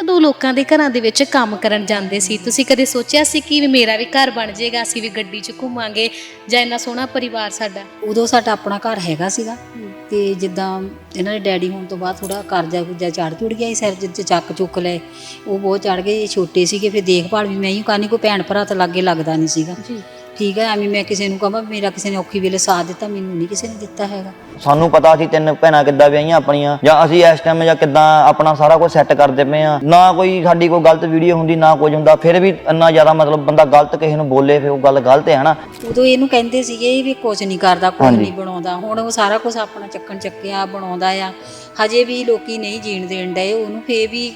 ਜਦੋਂ ਲੋਕਾਂ ਦੇ ਘਰਾਂ ਦੇ ਵਿੱਚ ਕੰਮ ਕਰਨ ਜਾਂਦੇ ਸੀ ਤੁਸੀਂ ਕਦੇ ਸੋਚਿਆ ਸੀ ਕਿ ਵੀ ਮੇਰਾ ਵੀ ਘਰ ਬਣ ਜਾਏਗਾ ਅਸੀਂ ਵੀ ਗੱਡੀ 'ਚ ਘੁੰਮਾਂਗੇ ਜਾਂ ਇੰਨਾ ਸੋਹਣਾ ਪਰਿਵਾਰ ਸਾਡਾ? ਉਦੋਂ ਸਾਡਾ ਆਪਣਾ ਘਰ ਹੈਗਾ ਸੀਗਾ ਤੇ ਜਿੱਦਾਂ ਇਹਨਾਂ ਦੇ ਡੈਡੀ ਹੋਣ ਤੋਂ ਬਾਅਦ ਥੋੜਾ ਕਰਜ਼ਾ ਕੁਰਜ਼ਾ ਚੜ ਚੁੜ ਗਿਆ ਸੀ ਸਿਰ ਜਿੱਤੇ ਚੱਕ ਚੁੱਕ ਲਏ। ਉਹ ਬਹੁਤ ਚੜ ਗਏ ਛੋਟੇ ਸੀਗੇ ਫਿਰ ਦੇਖਭਾਲ ਵੀ ਮੈਂ ਹੀ ਕਰਨੀ ਕੋਈ ਭੈਣ ਭਰਾ ਤਾਂ ਲਾਗੇ ਲੱਗਦਾ ਨਹੀਂ ਸੀਗਾ। ਜੀ। ਠੀਕ ਹੈ ਐਵੇਂ ਮੈਂ ਕਿਸੇ ਨੂੰ ਕਹਾਂ ਮੇਰਾ ਕਿਸੇ ਨੇ ਔਖੀ ਵੇਲੇ ਸਾਥ ਦਿੱਤਾ ਮੈਨੂੰ ਨਹੀਂ ਕਿਸੇ ਨੇ ਦਿੱਤਾ ਹੈਗਾ। ਸਾਨੂੰ ਪਤਾ ਸੀ ਤਿੰਨ ਭੈਣਾਂ ਕਿੱਦਾਂ ਵਿਆਹੀਆਂ ਆਪਣੀਆਂ ਜਾਂ ਅਸੀਂ ਇਸ ਟਾਈਮ ਜਾਂ ਕਿੱਦਾਂ ਆਪਣਾ ਸਾਰਾ ਕੁਝ ਸੈੱਟ ਕਰਦੇ ਪਏ ਆ ਨਾ ਕੋਈ ਸਾਡੀ ਕੋਈ ਗਲਤ ਵੀਡੀਓ ਹੁੰਦੀ ਨਾ ਕੁਝ ਹੁੰਦਾ ਫਿਰ ਵੀ ਇੰਨਾ ਜ਼ਿਆਦਾ ਮਤਲਬ ਬੰਦਾ ਗਲਤ ਕਿਸੇ ਨੂੰ ਬੋਲੇ ਫਿਰ ਉਹ ਗੱਲ ਗਲਤ ਹੈ ਨਾ ਉਦੋਂ ਇਹਨੂੰ ਕਹਿੰਦੇ ਸੀਗੇ ਵੀ ਕੁਝ ਨਹੀਂ ਕਰਦਾ ਕੁਝ ਨਹੀਂ ਬਣਾਉਂਦਾ। ਹੁਣ ਉਹ ਸਾਰਾ ਕੁਝ ਆਪਣਾ ਚੱਕਣ ਚੱਕਿਆ ਬਣਾਉਂਦਾ ਆ। ਹਜੇ ਵੀ ਲੋਕੀ ਨਹੀਂ ਜੀਣ ਦੇਣ ਡਏ ਉਹਨੂੰ ਫੇਰ ਵੀ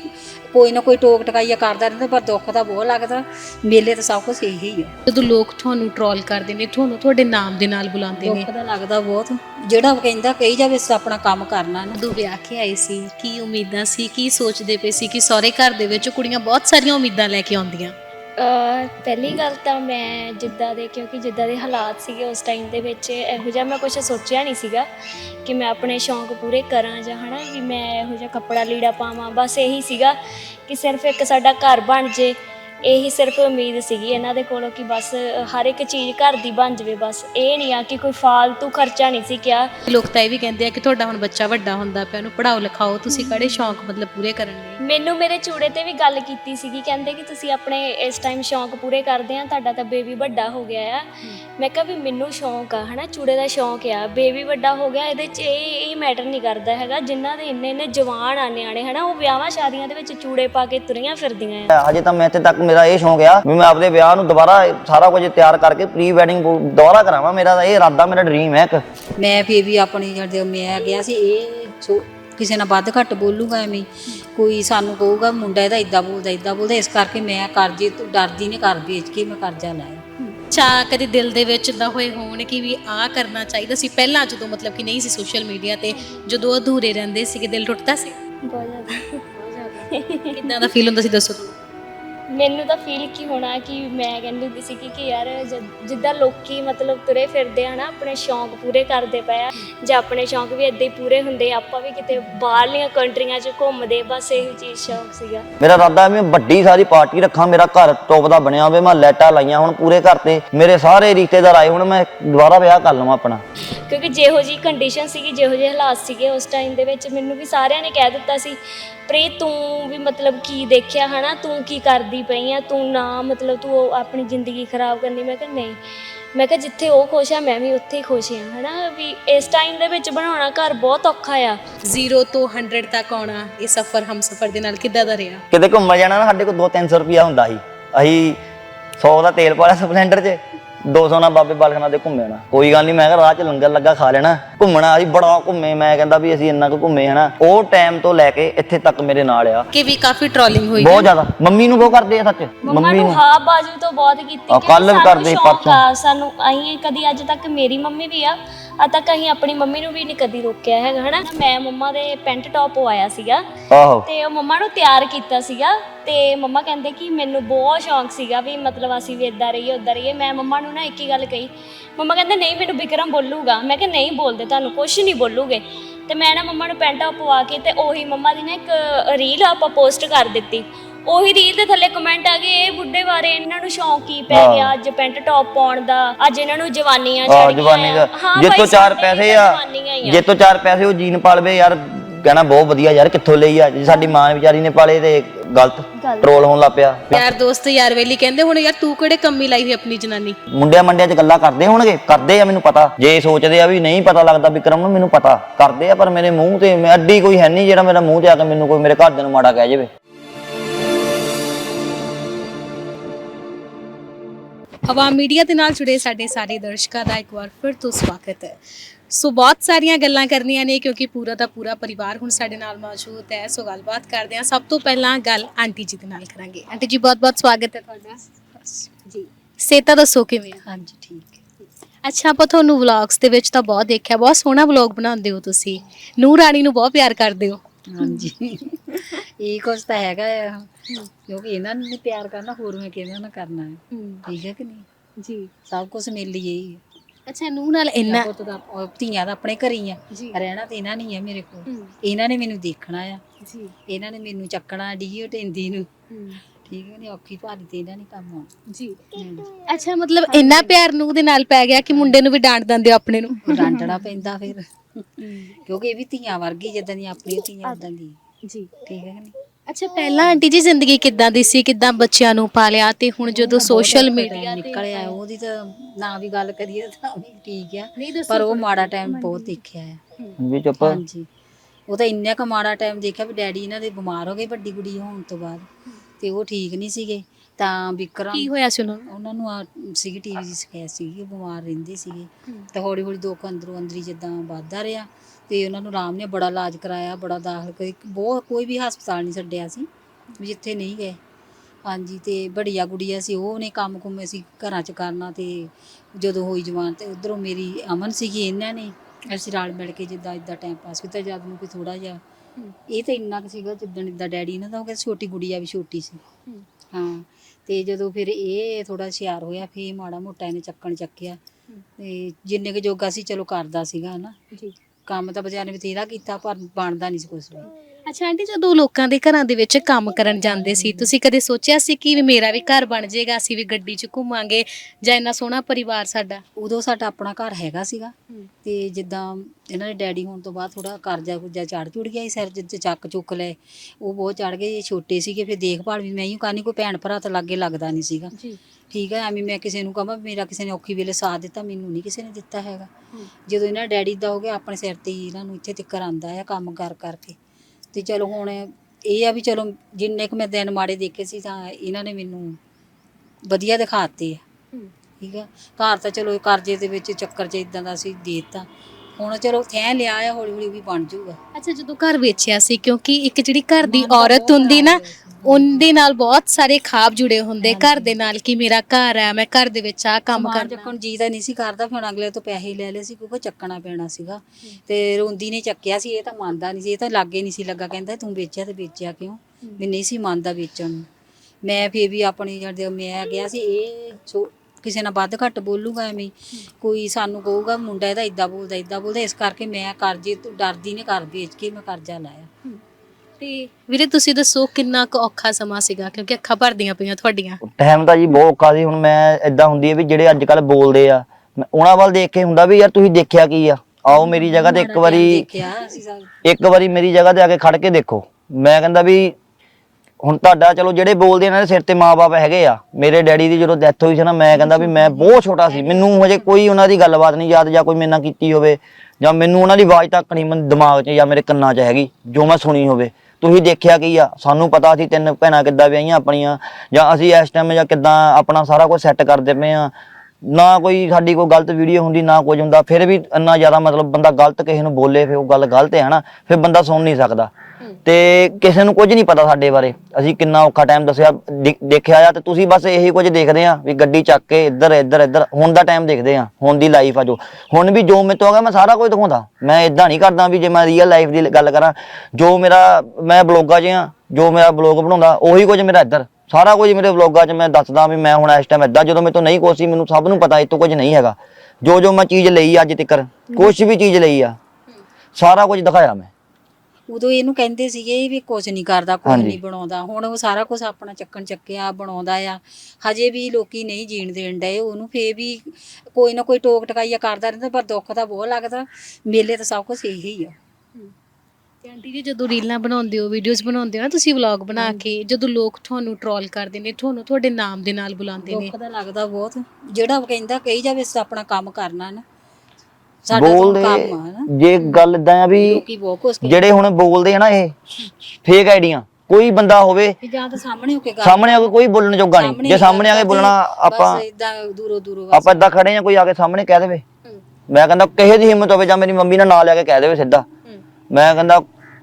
ਕੋਈ ਨਾ ਕੋਈ ਟੋਕ ਟਕਾਈਆ ਕਰਦਾ ਰਹਿੰਦਾ ਪਰ ਦੁੱਖ ਤਾਂ ਬਹੁਤ ਲੱਗਦਾ। ਮੇਲੇ ਤਾਂ ਸਭ ਕੁਝ ਇਹੀ ਆ। ਜਦੋਂ ਲੋਕ ਤੁਹਾਨੂੰ ਟਰੋਲ ਕਰਦੇ ਨੇ ਤੁਹਾਨੂੰ ਤੁਹਾਡੇ ਨਾਮ ਦੇ ਨਾਲ ਬੁਲਾਉਂਦੇ ਨੇ। ਦੁੱਖ ਤਾਂ ਲੱਗਦਾ ਬਹੁਤ। ਜਿਹੜਾ ਕਹਿੰਦਾ ਕਹੀ ਜਾਵੇ ਅਸੀਂ ਆਪਣਾ ਕੰਮ ਕਰਨਾ ਨਾ। ਜਦੋਂ ਵਿਆਹ ਕੇ ਆਏ ਸੀ ਕੀ ਉਮੀਦਾਂ ਸੀ ਕੀ ਸੋਚਦੇ ਪਏ ਸੀ ਕਿ ਸਹੁਰੇ ਘਰ ਦੇ ਵਿੱਚ ਕੁੜੀਆਂ ਬਹੁਤ ਸਾਰੀਆਂ ਉਮੀਦਾਂ ਲੈ ਕੇ ਆਉਂਦੀਆਂ। ਪਹਿਲੀ ਗੱਲ ਤਾਂ ਮੈਂ ਜਿੱਦਾਂ ਦੇ, ਕਿਉਂਕਿ ਜਿੱਦਾਂ ਦੇ ਹਾਲਾਤ ਸੀਗੇ ਉਸ ਟਾਈਮ ਦੇ ਵਿੱਚ, ਇਹੋ ਜਿਹਾ ਮੈਂ ਕੁਝ ਸੋਚਿਆ ਨਹੀਂ ਸੀਗਾ ਕਿ ਮੈਂ ਆਪਣੇ ਸ਼ੌਂਕ ਪੂਰੇ ਕਰਾਂ ਜਾਂ ਹਨਾ, ਵੀ ਮੈਂ ਇਹੋ ਜਿਹਾ ਕੱਪੜਾ ਲੀੜਾ ਪਾਵਾਂ। ਬਸ ਇਹੀ ਸੀਗਾ ਕਿ ਸਿਰਫ ਇੱਕ ਸਾਡਾ ਘਰ ਬਣ ਜੇ। ਇਹੀ ਸਿਰਫ ਉਮੀਦ ਸੀਗੀ ਇਹਨਾਂ ਦੇ ਕੋਲੋਂ ਕਿ ਬਸ ਹਰ ਇੱਕ ਚੀਜ਼ ਘਰ ਦੀ ਬਣ ਜਵੇ ਬਸ। ਇਹ ਨਹੀਂ ਆ ਕਿ ਕੋਈ ਫਾਲਤੂ ਖਰਚਾ ਨਹੀਂ ਸੀ ਕਿਹਾ। ਲੋਕ ਤਾਂ ਇਹ ਵੀ ਕਹਿੰਦੇ ਆ ਕਿ ਤੁਹਾਡਾ ਹੁਣ ਬੱਚਾ ਵੱਡਾ ਹੁੰਦਾ ਪਿਆ ਉਹਨੂੰ ਪੜਾਓ ਲਿਖਾਓ ਤੁਸੀਂ ਕਿਹੜੇ ਸ਼ੌਂਕ ਮਤਲਬ ਪੂਰੇ ਕਰਨ ਲਈ ਮੈਨੂੰ ਮੇਰੇ ਚੂੜੇ ਤੇ ਵੀ ਗੱਲ ਕੀਤੀ ਸੀਗੀ ਕਹਿੰਦੇ ਕਿ ਤੁਸੀਂ ਆਪਣੇ ਇਸ ਟਾਈਮ ਸ਼ੌਂਕ ਪੂਰੇ ਕਰਦੇ ਆ ਤੁਹਾਡਾ ਤਾਂ ਬੇਬੀ ਵੱਡਾ ਹੋ ਗਿਆ ਆ। ਮੈਂ ਕਿਹਾ ਵੀ ਮੈਨੂੰ ਸ਼ੌਂਕ ਆ ਹਨਾ ਚੂੜੇ ਦਾ ਸ਼ੌਂਕ ਆ। ਬੇਬੀ ਵੱਡਾ ਹੋ ਗਿਆ ਇਹਦੇ ਚ ਇਹ ਇਹ ਮੈਟਰ ਨਹੀਂ ਕਰਦਾ ਹੈਗਾ। ਜਿਨ੍ਹਾਂ ਦੇ ਇੰਨੇ ਇੰਨੇ ਜਵਾਨ ਆ ਨਿਆਣੇ ਹਨਾ ਉਹ ਵਿਆਹਾਂ ਸ਼ਾਦੀਆਂ ਦੇ ਵਿੱਚ ਚੂੜੇ ਪਾ ਕੇ ਤੁਰੀਆਂ ਫਿਰਦੀਆਂ ਆ। ਹਜੇ ਤਾਂ ਮੈਂ ਇੱਥੇ ਤੱਕ ਮੇਰਾ ਇਹ ਸ਼ੌਂਕ ਆ ਵੀ ਮੈਂ ਆਪਦੇ ਵਿਆਹ ਨੂੰ ਦੁਬਾਰਾ ਸਾਰਾ ਕੁਝ ਤਿਆਰ ਕਰਕੇ ਪ੍ਰੀ ਵੈਡਿੰਗ ਦੁਬਾਰਾ ਕਰਾਵਾਂ। ਮੇਰਾ ਤਾਂ ਇਹ ਇਰਾਦਾ ਮੇਰਾ ਡ੍ਰੀਮ ਹੈ ਇੱਕ। ਮੈਂ ਫੇਰ ਵੀ ਆਪਣੀ ਜਦ ਮੈਂ ਗਿਆ ਸੀ ਇਹ ਕਿਸੇ ਨਾਲ ਵੱਧ ਘੱਟ ਬੋਲੂਗਾ ਐਵੇਂ। ਕੋਈ ਸਾਨੂੰ ਕਹੂਗਾ ਮੁੰਡਾ ਇਹਦਾ ਇਦਾਂ ਬੋਲਦਾ ਇਦਾਂ ਬੋਲਦਾ ਇਸ ਕਰਕੇ ਮੈਂ ਕਰਜ਼ੇ ਤੋਂ ਡਰਦੀ ਨੇ ਘਰ ਵੇਚ ਕੇ ਮੈਂ ਕਰਜ਼ਾ ਲਾਇਆ। ਚਾਹ ਕਦੇ ਦਿਲ ਦੇ ਵਿੱਚ ਇਦਾਂ ਹੋਏ ਹੋਣ ਕਿ ਵੀ ਆਹ ਕਰਨਾ ਚਾਹੀਦਾ ਸੀ। ਪਹਿਲਾਂ ਜਦੋਂ ਮਤਲਬ ਕਿ ਨਹੀਂ ਸੀ ਸੋਸ਼ਲ ਮੀਡੀਆ ਤੇ ਜਦੋਂ ਅਧੂਰੇ ਰਹਿੰਦੇ ਸੀਗੇ ਦਿਲ ਟੁੱਟਦਾ ਸੀ? ਬਹੁਤ ਜ਼ਿਆਦਾ। ਕਿੰਨਾ ਦਾ ਫੀਲ ਹੁੰਦਾ ਸੀ ਦੱਸੋ? ਮੈਨੂੰ ਤਾਂ ਫੀਲ ਕੀ ਹੋਣਾ ਕਿ ਮੈਂ ਕਹਿੰਦੀ ਹੁੰਦੀ ਸੀ ਕਿ ਕਿ ਯਾਰ ਜਿੱਦਾਂ ਲੋਕੀ ਮਤਲਬ ਤੁਰੇ ਫਿਰਦੇ ਆ ਨਾ ਆਪਣੇ ਸ਼ੌਂਕ ਪੂਰੇ ਕਰਦੇ ਪਏ ਆ ਜਾਂ ਆਪਣੇ ਸ਼ੌਂਕ ਵੀ ਇਦਾਂ ਹੀ ਪੂਰੇ ਹੁੰਦੇ ਆਪਾਂ ਵੀ ਕਿਤੇ ਬਾਹਰਲੀਆਂ ਕੰਟਰੀਆਂ 'ਚ ਘੁੰਮਦੇ ਬਸ ਇਹੀ ਚੀਜ਼ ਸ਼ੌਂਕ ਸੀਗਾ। ਮੇਰਾ ਵੀ ਮੈਂ ਵੱਡੀ ਸਾਰੀ ਪਾਰਟੀ ਰੱਖਾਂ ਮੇਰਾ ਘਰ ਟੌਪ ਦਾ ਬਣਿਆ ਹੋਵੇ ਮੈਂ ਲਾਈਟਾਂ ਲਾਈਆਂ ਹੁਣ ਪੂਰੇ ਘਰ ਤੇ ਮੇਰੇ ਸਾਰੇ ਰਿਸ਼ਤੇਦਾਰ ਆਏ ਹੁਣ ਮੈਂ ਦੁਬਾਰਾ ਵਿਆਹ ਕਰ ਲਵਾਂ ਆਪਣਾ। ਕਿਉਂਕਿ ਜਿਹੋ ਜੀ ਕੰਡੀਸ਼ਨ ਸੀਗੀ ਜਿਹੋ ਜਿਹੇ ਹਾਲਾਤ ਸੀਗੇ ਉਸ ਟਾਈਮ ਦੇ ਵਿੱਚ ਮੈਨੂੰ ਵੀ ਸਾਰਿਆਂ ਨੇ ਕਹਿ ਦਿੱਤਾ ਸੀ ਪ੍ਰੀ ਤੂੰ ਵੀ ਮਤਲਬ ਕੀ ਦੇਖਿਆ ਹਨਾ? ਤੂੰ ਕੀ ਕਰਦੀ ਪਈ ਆ? ਤੂੰ ਨਾ ਮਤਲਬ ਤੂੰ ਉਹ ਆਪਣੀ ਜ਼ਿੰਦਗੀ ਖਰਾਬ ਕਰਨੀ। ਮੈਂ ਕਿਹਾ ਨਹੀਂ। ਮੈਂ ਕਿਹਾ ਜਿੱਥੇ ਉਹ ਖੁਸ਼ ਆ ਮੈਂ ਵੀ ਉੱਥੇ ਹੀ ਖੁਸ਼ ਆ ਹਨਾ? ਵੀ ਇਸ ਟਾਈਮ ਦੇ ਵਿੱਚ ਬਣਾਉਣਾ ਘਰ ਬਹੁਤ ਔਖਾ ਆ। 0 ਤੋਂ 100 ਤੱਕ ਆਉਣਾ ਇਹ ਸਫ਼ਰ ਹਮ ਸਫ਼ਰ ਦੇ ਨਾਲ ਕਿੱਦਾਂ ਦਾ ਰਿਹਾ? ਕਿਤੇ ਘੁੰਮਣ ਜਾਣਾ ਨਾ ਸਾਡੇ ਕੋਲ 2-300 ਰੁਪਿਆ ਹੁੰਦਾ ਸੀ। ਅਸੀਂ 100 ਦਾ ਤੇਲ ਪਾਇਆ ਸਪਲੈਂਡਰ 'ਚ। 200 ਨਾਲ ਬਾਬੇ ਬਾਲਖਣਾ ਤੇ ਘੁੰਮੇ ਆਣਾ ਕੋਈ ਗੱਲ ਨਹੀਂ ਮੈਂ ਕਿਹਾ ਰਾਹ 'ਚ ਲੰਗਰ ਲੱਗਾ ਖਾ ਲੈਣਾ। ਘੁੰਮਣਾ ਅਸੀਂ ਬੜਾ ਘੁੰਮੇ ਮੈਂ ਕਹਿੰਦਾ ਵੀ ਅਸੀਂ ਇੰਨਾ ਕੁ ਘੁੰਮੇ ਹਨਾ। ਉਹ ਟਾਈਮ ਤੋਂ ਲੈ ਕੇ ਇੱਥੇ ਤੱਕ ਮੇਰੇ ਨਾਲ ਆ। ਕਿ ਵੀ ਕਾਫੀ ਟ੍ਰੋਲਿੰਗ ਹੋਈ ਬਹੁਤ ਜ਼ਿਆਦਾ। ਮੰਮੀ ਨੂੰ ਬਹੁਤ ਕਰਦੇ ਆ ਸੱਚ। ਮੰਮਾ ਨੂੰ ਹਾਂ ਬਾਜੂ ਤੋਂ ਬਹੁਤ ਕੀਤੀ ਆ, ਕਿ ਕੱਲ੍ਹ ਵੀ ਸਾਨੂੰ ਕਰਦੇ ਪਰਸੋਂ। ਸਾਨੂੰ ਕਦੀ ਅੱਜ ਤੱਕ ਮੇਰੀ ਮੰਮੀ ਵੀ ਆ। ਅੱਜ ਤੱਕ ਅਸੀਂ ਆਪਣੀ ਮੰਮੀ ਨੂੰ ਵੀ ਨਹੀਂ ਕਦੀ ਰੋਕਿਆ ਹੈਗਾ ਹਨਾ? ਮੈਂ ਮੰਮਾ ਦੇ ਪੈਂਟ ਟੌਪ ਪਵਾਇਆ ਸੀਗਾ ਆਹੋ। ਤੇ ਉਹ ਮੰਮਾ ਨੂੰ ਤਿਆਰ ਕੀਤਾ ਸੀਗਾ ਤੇ ਮੰਮਾ ਕਹਿੰਦੇ ਕਿ ਮੈਨੂੰ ਬਹੁਤ ਸ਼ੌਂਕ ਸੀਗਾ ਵੀ ਮਤਲਬ ਅਸੀਂ ਵੀ ਇਦਾਂ ਰਹੀਏ ਉਦਾਂ ਰਹੀਏ। ਮੈਂ ਮੰਮਾ ਨੂੰ ਨਾ ਇੱਕ ਹੀ ਗੱਲ ਕਹੀ ਮੰਮਾ ਕਹਿੰਦੇ ਨਹੀਂ ਮੈਨੂੰ ਵਿਕਰਮ ਬੋਲੂਗਾ। ਮੈਂ ਕਿਹਾ ਨਹੀਂ ਬੋਲਦੇ ਤੁਹਾਨੂੰ ਕੁਝ ਨਹੀਂ ਬੋਲੂਗੇ। ਤੇ ਮੈਂ ਨਾ ਮੰਮਾ ਨੂੰ ਪੈਂਟ ਟੌਪ ਪਵਾ ਕੇ ਤੇ ਉਹੀ ਮੰਮਾ ਦੀ ਨਾ ਇੱਕ ਰੀਲ ਆਪਾਂ ਪੋਸਟ ਕਰ ਦਿੱਤੀ। ਉਹੀ ਰੀਲ ਦੇ ਥੱਲੇ ਕਮੈਂਟ ਆ ਗਏ ਇਹ ਬੁੱਢੇ ਬਾਰੇ ਇਹਨਾਂ ਨੂੰ ਸ਼ੌਂਕ ਕੀ ਪੈ ਗਿਆ? ਅੱਜ ਪੈਂਟ ਟੌਪ ਪਾਉਣ ਦਾ ਅੱਜ ਇਹਨਾਂ ਨੂੰ ਜਵਾਨੀਆਂ ਆ ਚੜ ਜਵਾਨੀ ਦਾ। ਹਾਂ ਜੇ ਭਾਈ ਤੋਂ ਚਾਰ ਸਾਡੇ ਪੈਸੇ ਆ ਜਵਾਨੀਆਂ ਹੀ ਜੇ ਤੋਂ ਚਾਰ ਪੈਸੇ ਉਹ ਜੀਨ ਪਾਲਵੇ ਯਾਰ ਕਹਿਣਾ ਬਹੁਤ ਵਧੀਆ ਯਾਰ ਕਿੱਥੋਂ ਲਈ ਆ? ਜੇ ਸਾਡੀ ਮਾਂ ਵਿਚਾਰੀ ਨੇ ਪਾਲੇ ਤੇ ਗਲਤ। ਟਰੋਲ ਹੋਣ ਲੱਗ ਪਿਆ। ਯਾਰ ਦੋਸਤ ਯਾਰ ਵੇਲੀ ਕਹਿੰਦੇ ਹੁਣ ਯਾਰ ਤੂੰ ਕਿਹੜੇ ਕੰਮੀ ਲਾਈ ਹੋਈ ਆਪਣੀ ਜਨਾਨੀ? ਮੁੰਡਿਆਂ ਮੰਡਿਆਂ 'ਚ ਗੱਲਾਂ ਕਰਦੇ ਹੋਣਗੇ ਕਰਦੇ ਆ ਮੈਨੂੰ ਪਤਾ। ਜੇ ਸੋਚਦੇ ਆ ਵੀ ਨਹੀਂ ਪਤਾ ਲੱਗਦਾ ਵਿਕਰਮ ਨੂੰ ਮੈਨੂੰ ਪਤਾ। ਕਰਦੇ ਆ ਪਰ ਮੇਰੇ ਮੂੰਹ ਤੇ ਮੈਂ ਅੱਡੀ ਕੋਈ ਹੈ ਨਹੀਂ ਜਿਹੜਾ ਮੇਰਾ ਮੂੰਹ ਤੇ ਆ ਕੇ ਮੈਨੂੰ ਕੋਈ ਮੇਰੇ ਘਰਦਿਆਂ ਨੂੰ ਮਾੜਾ ਕਹਿ ਜਾਵੇ। ਹਵਾ ਮੀਡੀਆ ਦੇ ਨਾਲ ਜੁੜੇ ਸਾਡੇ ਸਾਰੇ ਦਰਸ਼ਕਾਂ ਦਾ ਇੱਕ ਵਾਰ ਫਿਰ ਤੋਂ ਸਵਾਗਤ ਹੈ। ਸੋ ਬਹੁਤ ਸਾਰੀਆਂ ਗੱਲਾਂ ਕਰਨੀਆਂ ਨੇ ਕਿਉਂਕਿ ਪੂਰਾ ਦਾ ਪੂਰਾ ਪਰਿਵਾਰ ਹੁਣ ਸਾਡੇ ਨਾਲ ਮੌਜੂਦ ਹੈ। ਸੋ ਗੱਲਬਾਤ ਕਰਦੇ ਹਾਂ। ਸਭ ਤੋਂ ਪਹਿਲਾਂ ਗੱਲ ਆਂਟੀ ਜੀ ਦੇ ਨਾਲ ਕਰਾਂਗੇ। ਆਂਟੀ ਜੀ ਬਹੁਤ ਬਹੁਤ ਸਵਾਗਤ ਹੈ ਤੁਹਾਡਾ। ਜੀ। ਸੇਤਾ ਦੱਸੋ ਕਿਵੇਂ ਆ? ਹਾਂਜੀ ਠੀਕ। ਅੱਛਾ ਆਪਾਂ ਤੁਹਾਨੂੰ ਵਲੌਗਸ ਦੇ ਵਿੱਚ ਤਾਂ ਬਹੁਤ ਦੇਖਿਆ। ਬਹੁਤ ਸੋਹਣਾ ਵਲੌਗ ਬਣਾਉਂਦੇ ਹੋ ਤੁਸੀਂ। ਨੂਰ ਰਾਣੀ ਨੂੰ ਬਹੁਤ ਪਿਆਰ ਕਰਦੇ ਹੋ। ਹਾਂਜੀ। ਇਹ ਕੁਝ ਤਾਂ ਹੈਗਾ ਆ। ਕਿਉਂਕਿ ਇਹਨਾਂ ਨੂੰ ਨੀ ਪਿਆਰ ਕਰਨਾ ਹੋਰ ਮੈਂ ਕਿਹਨਾਂ ਨਾਲ ਕਰਨਾ ਹੈ। ਠੀਕ ਹੈ ਕਿ ਨਹੀਂ? ਜੀ। ਸਭ ਕੁਝ ਮਿਲ ਲਈ ਹੀ ਹੈ ਅੱਛਾ ਨੂਰ ਨਾਲ ਇੰਨਾ ਪੁੱਤ ਦਾ ਉਹ ਧੀਆਂ ਦਾ ਆਪਣੇ ਘਰ ਹੀ ਆ। ਜੀ। ਰਹਿਣਾ ਤੇ ਇਹਨਾਂ ਨਹੀਂ ਹੈ ਮੇਰੇ ਕੋਲ। ਇਹਨਾਂ ਨੇ ਮੈਨੂੰ ਦੇਖਣਾ ਆ। ਜੀ। ਇਹਨਾਂ ਨੇ ਮੈਨੂੰ ਚੱਕਣਾ ਡੀਓ ਟੈਂਦੀ ਨੂੰ। ਠੀਕ ਹੈ ਨੇ ਔਖੀ ਭਾਰੀ ਤੇ ਇਹਨਾਂ ਨੇ ਕੰਮ ਆਉਣਾ। ਜੀ। ਅੱਛਾ ਮਤਲਬ ਇੰਨਾ ਪਿਆਰ ਨੂੰ ਦੇ ਨਾਲ ਪੈ ਗਿਆ ਕਿ ਮੁੰਡੇ ਨੂੰ ਵੀ ਡਾਂਟ ਦਿੰਦੇ ਹੋ ਆਪਣੇ ਨੂੰ। ਉਹ ਡਾਂਟਣਾ ਪੈਂਦਾ ਫਿਰ। ਕਿਉਂਕਿ ਇਹ ਵੀ ਧੀਆਂ ਵਰਗੀ ਜਿੱਦਾਂ ਦੀ ਆਪਣੀਆਂ ਧੀਆਂ ਉਦਾਂ ਦੀ। ਜੀ। ਠੀਕ ਹੈ ਕਿ ਨਹੀਂ? ਅੱਛਾ ਪਹਿਲਾਂ ਆਂਟੀ ਜੀ ਜ਼ਿੰਦਗੀ ਕਿੱਦਾਂ ਦੀ ਸੀ? ਕਿੱਦਾਂ ਬੱਚਿਆਂ ਨੂੰ ਪਾਲਿਆ ਤੇ ਹੁਣ ਜਦੋਂ ਸੋਸ਼ਲ ਮੀਡੀਆ ਤੇ ਨਿਕਲਿਆ ਉਹਦੀ ਤਾਂ ਨਾ ਵੀ ਗੱਲ ਕਰੀਏ ਤਾਂ ਵੀ ਠੀਕ ਆ ਨਹੀਂ ਦੱਸੋ ਪਰ ਉਹ ਮਾੜਾ ਟਾਈਮ ਬਹੁਤ ਦੇਖਿਆ ਆ ਵੀ ਚੁੱਪ। ਹਾਂਜੀ। ਉਹ ਤਾਂ ਇੰਨਾ ਕੁ ਮਾੜਾ ਟਾਈਮ ਦੇਖਿਆ ਵੀ ਡੈਡੀ ਇਹਨਾਂ ਦੇ ਬਿਮਾਰ ਹੋ ਗਏ ਵੱਡੀ ਕੁੜੀ ਹੋਣ ਤੋਂ ਬਾਅਦ। ਤੇ ਉਹ ਠੀਕ ਨਹੀਂ ਸੀਗੇ ਤਾਂ ਵਿਕਰਮ ਕੀ ਹੋਇਆ ਸੀ ਉਹਨਾਂ ਨੂੰ? ਉਹਨਾਂ ਨੂੰ ਆ ਸੀਗੀ ਟੀਵੀ ਦੀ ਸ਼ਿਕਾਇਤ ਸੀਗੀ ਉਹ ਬਿਮਾਰ ਰਹਿੰਦੇ ਸੀਗੇ। ਤੇ ਹੌਲੀ ਹੌਲੀ ਦੋ ਕੁ ਅੰਦਰੋਂ ਅੰਦਰੀ ਜਿੱਦਾਂ ਵੱਧਦਾ ਰਿਹਾ ਤੇ ਉਹਨਾਂ ਨੂੰ ਆਰਾਮ ਨੇ ਬੜਾ ਇਲਾਜ ਕਰਾਇਆ ਬੜਾ ਦਾਖਲ ਕਰੀ। ਬਹੁਤ ਕੋਈ ਵੀ ਹਸਪਤਾਲ ਨਹੀਂ ਛੱਡਿਆ ਸੀ ਜਿੱਥੇ ਨਹੀਂ ਗਏ। ਹਾਂਜੀ ਤੇ ਬੜੀਆ ਗੁੜੀਆ ਸੀ ਉਹ ਨੇ ਕੰਮ ਕੁੰਮ ਅਸੀਂ ਘਰਾਂ 'ਚ ਕਰਨਾ ਤੇ ਜਦੋਂ ਹੋਈ ਜਵਾਨ ਤੇ ਉਧਰੋਂ ਮੇਰੀ ਅਮਨ ਸੀਗੀ ਇਹਨਾਂ ਨੇ। ਅਸੀਂ ਰਲ ਮਿਲ ਕੇ ਜਿੱਦਾਂ ਇਦਾਂ ਟਾਈਮ ਪਾਸ ਕੀਤਾ ਜਦ ਨੂੰ ਕੋਈ ਥੋੜਾ ਜਿਹਾ ਇਹ ਤਾਂ ਇੰਨਾ ਕੁ ਸੀਗਾ ਜਿੱਦਣ ਇਦਾਂ ਡੈਡੀ ਇਹਨਾਂ ਦਾ ਹੋ ਗਿਆ ਛੋਟੀ ਗੁੜੀਆ ਵੀ ਛੋਟੀ ਸੀ। ਹਾਂ। ਤੇ ਜਦੋਂ ਫਿਰ ਇਹ ਥੋੜਾ ਹੁਸ਼ਿਆਰ ਹੋਇਆ ਫੇ ਮਾੜਾ ਮੋਟਾ ਇਹਨੇ ਚੱਕਣ ਚੱਕਿਆ। ਤੇ ਜਿੰਨੇ ਕੁ ਜੋਗਾ ਸੀ ਚਲੋ ਕਰਦਾ ਸੀਗਾ ਨਾ ਜੀ। ਕੰਮ ਤਾਂ ਬਚਿਆ ਨੇ ਬਥੇਰਾ ਕੀਤਾ ਪਰ ਬਣਦਾ ਨਹੀਂ ਸੀ ਕੁਛ ਵੀ। ਅੱਛਾ ਆਂਟੀ ਜਦੋਂ ਲੋਕਾਂ ਦੇ ਘਰਾਂ ਦੇ ਵਿੱਚ ਕੰਮ ਕਰਨ ਜਾਂਦੇ ਸੀ ਤੁਸੀਂ ਕਦੇ ਸੋਚਿਆ ਸੀ ਕਿ ਵੀ ਮੇਰਾ ਵੀ ਘਰ ਬਣ ਜਾਏਗਾ ਅਸੀਂ ਵੀ ਗੱਡੀ 'ਚ ਘੁੰਮਾਂਗੇ ਜਾਂ ਇੰਨਾ ਸੋਹਣਾ ਪਰਿਵਾਰ ਸਾਡਾ? ਉਦੋਂ ਸਾਡਾ ਆਪਣਾ ਘਰ ਹੈਗਾ ਸੀਗਾ ਤੇ ਜਿੱਦਾਂ ਇਹਨਾਂ ਦੇ ਡੈਡੀ ਹੋਣ ਤੋਂ ਬਾਅਦ ਥੋੜਾ ਕਰਜ਼ਾ ਕੁਰਜ਼ਾ ਚੜ ਚੁੜ ਗਿਆ ਸੀ ਸਿਰ ਜਿੱਤੇ ਚੱਕ ਚੁੱਕ ਲਏ। ਉਹ ਬਹੁਤ ਚੜ ਗਏ ਇਹ ਛੋਟੇ ਸੀਗੇ ਫਿਰ ਦੇਖਭਾਲ ਵੀ ਮੈਂ ਹੀ ਕਰਨੀ ਕੋਈ ਭੈਣ ਭਰਾ ਤਾਂ ਲਾਗੇ ਲੱਗਦਾ ਨਹੀਂ ਸੀਗਾ। ਜੀ। ਠੀਕ ਹੈ ਐਵੇਂ ਮੈਂ ਕਿਸੇ ਨੂੰ ਕਹਾਂ ਮੇਰਾ ਕਿਸੇ ਨੇ ਔਖੀ ਵੇਲੇ ਸਾਥ ਦਿੱਤਾ ਮੈਨੂੰ ਨਹੀਂ ਕਿਸੇ ਨੇ ਦਿੱਤਾ ਹੈਗਾ। ਜਦੋਂ ਇਹਨਾਂ ਡੈਡੀ ਦਾ ਹੋ ਗਿਆ ਆਪਣੇ ਸਿਰ ਤੇ ਹੀ ਇਹਨਾਂ ਨੂੰ ਇੱਥੇ ਤੱਕ ਆਂਦਾ ਆ ਕੰਮ ਕਰ ਕਰਕੇ। ਤੇ ਚਲੋ ਹੁਣ ਇਹ ਆ ਵੀ ਚਲੋ ਜਿੰਨੇ ਕੁ ਮੈਂ ਦਿਨ ਮਾੜੇ ਦੇਖੇ ਸੀ ਤਾਂ ਇਹਨਾਂ ਨੇ ਮੈਨੂੰ ਵਧੀਆ ਦਿਖਾਤੇ ਆ। ਠੀਕ ਆ। ਘਰ ਤਾਂ ਚਲੋ ਕਰਜ਼ੇ ਦੇ ਵਿੱਚ ਚੱਕਰ 'ਚ ਇਦਾਂ ਦਾ ਸੀ ਦੇਤਾ। ਹੁਣ ਚਲੋ ਥੈ ਲਿਆ ਆ ਹੌਲੀ ਹੌਲੀ ਵੀ ਬਣ ਜਾਊਗਾ। ਅੱਛਾ ਜਦੋਂ ਘਰ ਵੇਚਿਆ ਸੀ ਕਿਉਂਕਿ ਇੱਕ ਜਿਹੜੀ ਘਰ ਦੀ ਔਰਤ ਹੁੰਦੀ ਨਾ। ਉਹਦੇ ਨਾਲ ਬਹੁਤ ਸਾਰੇ ਖਾਬ ਜੁੜੇ ਹੁੰਦੇ ਘਰ ਦੇ ਨਾਲ ਕਿ ਮੇਰਾ ਘਰ ਹੈ ਮੈਂ ਘਰ ਦੇ ਵਿੱਚ ਆ ਕੰਮ ਕਰਨਾ। ਚੱਕਣ ਜੀ ਤਾਂ ਨਹੀਂ ਸੀ ਕਰਦਾ ਫਿਰ ਅਗਲੇ ਤੋਂ ਪੈਸੇ ਲੈ ਲਏ ਸੀ ਕਿਉਂਕਿ ਚੱਕਣਾ ਪੈਣਾ ਸੀਗਾ। ਤੇ ਰੋਂਦੀ ਨੇ ਚੱਕਿਆ ਸੀ ਇਹ ਤਾਂ ਮੰਨਦਾ ਨਹੀਂ ਸੀ ਇਹ ਤਾਂ ਲਾਗੇ ਨਹੀਂ ਸੀ ਲੱਗਾ ਕਹਿੰਦਾ ਤੂੰ ਵੇਚਿਆ ਤੇ ਵੇਚਿਆ ਕਿਉਂ? ਵੀ ਨਹੀਂ ਸੀ ਮੰਨਦਾ ਵੇਚਣ ਨੂੰ। ਮੈਂ ਫੇਰ ਵੀ ਆਪਣੀ ਜਦ ਮੈਂ ਗਿਆ ਸੀ ਇਹ ਛੋ- ਕਿਸੇ ਨਾਲ ਵੱਧ ਘੱਟ ਬੋਲੂਗਾ ਐਵੇਂ। ਕੋਈ ਸਾਨੂੰ ਕਹੂਗਾ ਮੁੰਡਾ ਇਹਦਾ ਇਦਾਂ ਬੋਲਦਾ ਇਦਾਂ ਬੋਲਦਾ ਇਸ ਕਰਕੇ ਮੈਂ ਕਰਜ਼ੇ ਤੋਂ ਡਰਦੀ ਨੇ ਘਰ ਵੇਚ ਕੇ ਮੈਂ ਕਰਜ਼ਾ ਲਾਇਆ। ਤੇ ਵੀਰੇ ਤੁਸੀਂ ਦੱਸੋ ਕਿੰਨਾ ਕੁ ਔਖਾ ਸਮਾਂ ਸੀਗਾ? ਕਿਉਂਕਿ ਅੱਖਾਂ ਭਰਦੀਆਂ ਪਈਆਂ ਤੁਹਾਡੀਆਂ। ਟਾਈਮ ਤਾਂ ਜੀ ਬਹੁਤ ਔਖਾ ਸੀ ਹੁਣ ਮੈਂ ਇਦਾਂ ਹੁੰਦੀ ਹੈ ਵੀ ਜਿਹੜੇ ਅੱਜ ਕੱਲ ਬੋਲਦੇ ਆ ਉਹਨਾਂ ਵੱਲ ਦੇਖ ਕੇ ਹੁੰਦਾ ਵੀ ਯਾਰ ਤੁਸੀਂ ਦੇਖਿਆ ਕੀ ਆ? ਆਓ ਮੇਰੀ ਜਗ੍ਹਾ ਤੇ ਇੱਕ ਵਾਰੀ ਦੇਖਿਆ ਅਸੀਂ ਸਾਰੇ ਇੱਕ ਵਾਰੀ ਮੇਰੀ ਜਗ੍ਹਾ ਤੇ ਆ ਕੇ ਖੜ ਕੇ ਦੇਖੋ। ਮੈਂ ਕਹਿੰਦਾ ਵੀ ਹੁਣ ਤੁਹਾਡਾ ਚਲੋ ਜਿਹੜੇ ਬੋਲਦੇ ਇਹਨਾਂ ਦੇ ਸਿਰ ਤੇ ਮਾਪੇ ਹੈਗੇ ਆ, ਮੇਰੇ ਡੈਡੀ ਦੀ ਜਦੋਂ ਡੈਥ ਹੋਈ ਸੀ ਨਾ, ਮੈਂ ਕਹਿੰਦਾ ਵੀ ਮੈਂ ਬਹੁਤ ਛੋਟਾ ਸੀ, ਮੈਨੂੰ ਹਜੇ ਕੋਈ ਉਹਨਾਂ ਦੀ ਗੱਲਬਾਤ ਨਹੀਂ ਯਾਦ, ਜਾਂ ਕੋਈ ਮੇਰੇ ਨਾਲ ਕੀਤੀ ਹੋਵੇ, ਜਾਂ ਮੈਨੂੰ ਉਹਨਾਂ ਦੀ ਆਵਾਜ਼ ਤੱਕ ਨਹੀਂ, ਮਨ ਦਿਮਾਗ 'ਚ ਜਾਂ ਮੇਰੇ ਕੰਨਾਂ 'ਚ ਹੈਗੀ, ਜੋ ਮੈਂ ਸੁਣੀ ਹੋਵੇ। ਤੁਸੀਂ ਦੇਖਿਆ ਕੀ ਆ? ਸਾਨੂੰ ਪਤਾ ਸੀ ਤਿੰਨ ਭੈਣਾਂ ਕਿੱਦਾਂ ਵਿਆਹੀਆਂ ਆਪਣੀਆਂ, ਜਾਂ ਅਸੀਂ ਇਸ ਟਾਈਮ ਜਾਂ ਕਿੱਦਾਂ ਆਪਣਾ ਸਾਰਾ ਕੁਝ ਸੈੱਟ ਕਰਦੇ ਪਏ ਆ। ਨਾ ਕੋਈ ਸਾਡੀ ਕੋਈ ਗਲਤ ਵੀਡੀਓ ਹੁੰਦੀ, ਨਾ ਕੁਝ ਹੁੰਦਾ, ਫਿਰ ਵੀ ਇੰਨਾ ਜ਼ਿਆਦਾ ਮਤਲਬ ਬੰਦਾ ਗਲਤ ਕਿਸੇ ਨੂੰ ਬੋਲੇ, ਫਿਰ ਉਹ ਗੱਲ ਗਲਤ ਹੈ ਨਾ, ਫਿਰ ਬੰਦਾ ਸੁਣ ਨਹੀਂ ਸਕਦਾ। ਤੇ ਕਿਸੇ ਨੂੰ ਕੁਝ ਨਹੀਂ ਪਤਾ ਸਾਡੇ ਬਾਰੇ। ਅਸੀਂ ਕਿੰਨਾ ਔਖਾ ਟਾਈਮ ਦੱਸਿਆ, ਦੇ- ਦੇਖਿਆ ਆ ਤੇ ਤੁਸੀਂ ਬਸ ਇਹੀ ਕੁਝ ਦੇਖਦੇ ਆ ਵੀ ਗੱਡੀ ਚੱਕ ਕੇ ਇੱਧਰ ਇੱਧਰ ਇੱਧਰ, ਹੁਣ ਦਾ ਟਾਈਮ ਦੇਖਦੇ ਆ, ਹੁਣ ਦੀ ਲਾਈਫ ਆ ਜੋ। ਹੁਣ ਵੀ ਜੋ ਮੇਰੇ ਤੋਂ ਹੈਗਾ, ਮੈਂ ਸਾਰਾ ਕੁਝ ਦਿਖਾਉਂਦਾ। ਮੈਂ ਇਦਾਂ ਨਹੀਂ ਕਰਦਾ ਵੀ ਜੇ ਮੈਂ ਰੀਅਲ ਲਾਈਫ ਦੀ ਗੱਲ ਕਰਾਂ, ਜੋ ਮੇਰਾ, ਮੈਂ ਬਲੌਗਾਂ 'ਚ ਆ, ਜੋ ਮੇਰਾ ਬਲੌਗ ਬਣਾਉਂਦਾ, ਉਹੀ ਕੁਝ ਮੇਰਾ ਇੱਧਰ। ਸਾਰਾ ਕੁਝ ਮੇਰੇ ਵਲੌਗਾਂ 'ਚ ਮੈਂ ਦੱਸਦਾ ਵੀ ਮੈਂ ਹੁਣ ਇਸ ਟਾਈਮ ਇੱਦਾਂ ਜਦੋਂ ਮੇਰੇ ਤੋਂ ਨਹੀਂ ਕੁਛ ਸੀ, ਮੈਨੂੰ ਸਭ ਨੂੰ ਪਤਾ ਇਹ ਤੋਂ ਕੁਝ ਨਹੀਂ ਹੈਗਾ। ਜੋ ਜੋ ਮੈਂ ਚੀਜ਼ ਲਈ ਅੱਜ ਤੱਕ ਕੁਛ ਵੀ ਚੀਜ਼ ਲਈ ਆ, ਸਾਰਾ ਕੁਝ ਦਿਖਾਇਆ ਮੈਂ। ਉਦੋਂ ਇਹਨੂੰ ਕਹਿੰਦੇ ਸੀਗੇ ਵੀ ਕੁਝ ਨਹੀਂ ਕਰਦਾ ਕੁਝ ਹਾਂਜੀ। ਨਹੀਂ ਬਣਾਉਂਦਾ। ਹੁਣ ਉਹ ਸਾਰਾ ਕੁਝ ਆਪਣਾ ਚੱਕਣ ਚੱਕਿਆ ਬਣਾਉਂਦਾ ਆ। ਹਜੇ ਵੀ ਲੋਕੀ ਨਹੀਂ ਜੀਣ ਦੇਣ ਡਏ ਉਹਨੂੰ ਫੇ ਵੀ ਕੋਈ ਨਾ ਕੋਈ ਟੋਕ ਟਕਾਈਆ ਕਰਦਾ ਰਹਿੰਦਾ ਪਰ ਦੁੱਖ ਤਾਂ ਬਹੁਤ ਲੱਗਦਾ। ਮੇਲੇ ਤਾਂ ਸਭ ਕੁਝ ਇਹੀ ਆ। ਤੇ ਆਂਟੀ ਜੀ ਜਦੋਂ ਰੀਲਾਂ ਬਣਾਉਂਦੇ ਹੋ ਵੀਡੀਓਜ਼ ਬਣਾਉਂਦੇ ਹੋ ਨਾ ਤੁਸੀਂ ਵਲੌਗ ਬਣਾ ਕੇ ਜਦੋਂ ਲੋਕ ਤੁਹਾਨੂੰ ਟਰੋਲ ਕਰਦੇ ਨੇ ਤੁਹਾਨੂੰ ਤੁਹਾਡੇ ਨਾਮ ਦੇ ਨਾਲ ਬੁਲਾਉਂਦੇ ਨੇ? ਦੁੱਖ ਤਾਂ ਲੱਗਦਾ ਬਹੁਤ। ਜਿਹੜਾ ਉਹ ਕਹਿੰਦਾ ਕਹੀ ਜਾਵੇ ਅਸੀਂ ਆਪਣਾ ਕੰਮ ਕਰਨਾ ਨਾ। ਸਾਡਾ ਤਾਂ ਬੋਲਦੇ ਕੰਮ ਆ ਨਾ? ਜੇ ਗੱਲ ਇਦਾਂ ਆ ਵੀ ਲੋਕੀ ਬਹੁਤ ਕੁਝ ਜਿਹੜੇ ਹੁਣ ਬੋਲਦੇ ਆ ਨਾ ਇਹ ਫੇਕ ਆਈਡੀਆਂ ਕੋਈ ਬੰਦਾ ਹੋਵੇ ਜਾਂ ਤਾਂ ਸਾਹਮਣੇ ਹੋ ਕੇ ਗੱਲ ਸਾਹਮਣੇ ਆ ਕੇ ਕੋਈ ਬੋਲਣ ਜੋਗਾ ਨਹੀਂ। ਜੇ ਸਾਹਮਣੇ ਆ ਕੇ ਬੋਲਣਾ ਆਪਾਂ ਬਸ ਇਦਾਂ ਦੂਰੋਂ ਦੂਰੋਂ ਆਪਾਂ ਇਦਾਂ ਖੜੇ ਆ ਕੋਈ ਆ ਕੇ ਸਾਹਮਣੇ ਕਹਿ ਦੇਵੇ। ਮੈਂ ਕਹਿੰਦਾ ਕਿਸੇ ਦੀ ਹਿੰਮਤ ਹੋਵੇ ਜਾਂ ਮੇਰੀ ਮੰਮੀ ਨਾਲ ਨਾਂ ਲੈ ਕੇ ਕਹਿ ਦੇਵੇ ਸਿੱਧਾ। ਮੈਂ ਕਹਿੰਦਾ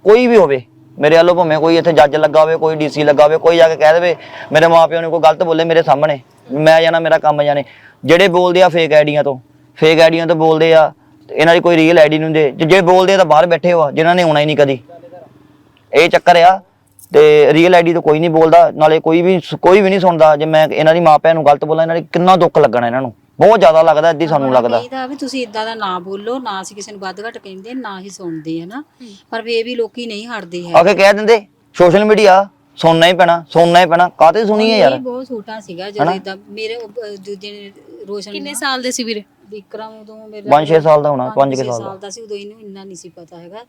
ਕੋਈ ਵੀ ਹੋਵੇ ਮੇਰੇ ਵੱਲੋਂ ਭਾਵੇਂ ਕੋਈ ਇੱਥੇ ਜੱਜ ਲੱਗਾ ਹੋਵੇ ਕੋਈ ਡੀਸੀ ਲੱਗਾ ਹੋਵੇ ਕੋਈ ਆ ਕੇ ਕਹਿ ਦੇਵੇ ਮੇਰੇ ਮਾਪਿਆਂ ਨੂੰ ਕੋਈ ਗਲਤ ਬੋਲੇ ਮੇਰੇ ਸਾਹਮਣੇ। ਮੈਂ ਜਾਣਾ ਮੇਰਾ ਕੰਮ ਜਾਣੇ। ਜਿਹੜੇ ਬੋਲਦੇ ਆ ਫੇਕ ਆਈਡੀਆਂ ਤੋਂ ਫੇਕ ਆਈਡੀਆਂ ਤੋਂ ਬੋਲਦੇ ਆ ਇਹਨਾਂ ਦੀ ਕੋਈ ਰੀਅਲ ਆਈਡੀ ਨਹੀਂ ਹੁੰਦੇ। ਜੇ- ਜੇ ਬੋਲਦੇ ਆ ਤਾਂ ਬਾਹਰ ਬੈਠੇ ਹੋ ਆ ਜਿਨ੍ਹਾਂ ਨੇ ਆਉਣਾ ਹੀ ਨਹੀਂ ਕਦੀ। ਇਹ ਚੱਕਰ ਆ ਤੇ ਰੀਅਲ ਆਈਡੀ ਤੋਂ ਕੋਈ ਨਹੀਂ ਬੋਲਦਾ ਨਾਲੇ ਕੋਈ ਵੀ ਕੋਈ ਵੀ ਨਹੀਂ ਸੁਣਦਾ। ਜੇ ਮੈਂ ਇਹਨਾਂ ਦੀ ਮਾਪਿਆਂ ਨੂੰ ਗਲਤ ਬੋਲਾਂ ਇਹਨਾਂ ਦੀ ਕਿੰਨਾ ਦੁੱਖ ਲੱਗਣਾ ਇਹਨਾਂ ਨੂੰ। ਬਹੁਤ ਜ਼ਿਆਦਾ ਲੱਗਦਾ ਏਦੀ ਸਾਨੂੰ ਲੱਗਦਾ। ਇਹਦਾ ਵੀ ਤੁਸੀਂ ਇਦਾਂ ਦਾ ਨਾ ਬੋਲੋ ਨਾ ਅਸੀਂ ਕਿਸੇ ਨੂੰ ਵੱਧ ਘੱਟ ਕਹਿੰਦੇ ਨਾ ਹੀ ਸੁਣਦੇ ਨਾ ਪਰ ਫੇਰ ਵੀ ਲੋਕੀ ਨਹੀਂ ਹਟਦੇ ਹੈ ਆ ਕੇ ਕਹਿ ਦਿੰਦੇ ਸੋਸ਼ਲ ਮੀਡੀਆ ਸੁਣਨਾ ਹੀ ਪੈਣਾ ਸੁਣਨਾ ਹੀ ਪੈਣਾ। ਕਾਤੇ ਸੁਣੀਏ ਯਾਰ? ਇਹ ਬਹੁਤ ਛੋਟਾ ਸੀਗਾ ਜਦੋਂ ਇਦਾਂ ਮੇਰੇ ਉਹ, ਅਹ, ਦੂਜੇ ਨੇ ਰੋਸ਼ਨ ਕਿੰਨੇ ਸਾਲ ਦੇ ਸੀ ਵੀਰੇ? ਵਿਕਰਮ ਉਦੋਂ ਮੇਰਾ 5-6 ਸਾਲ ਦਾ ਹੋਣਾ ਪੰਜ 5 ਛੇ ਸਾਲ ਦਾ। ਸਾਲ ਦਾ ਸੀ ਉਦੋਂ ਇਹਨੂੰ ਇੰਨਾ ਨਹੀਂ ਸੀ ਪਤਾ ਹੈਗਾ।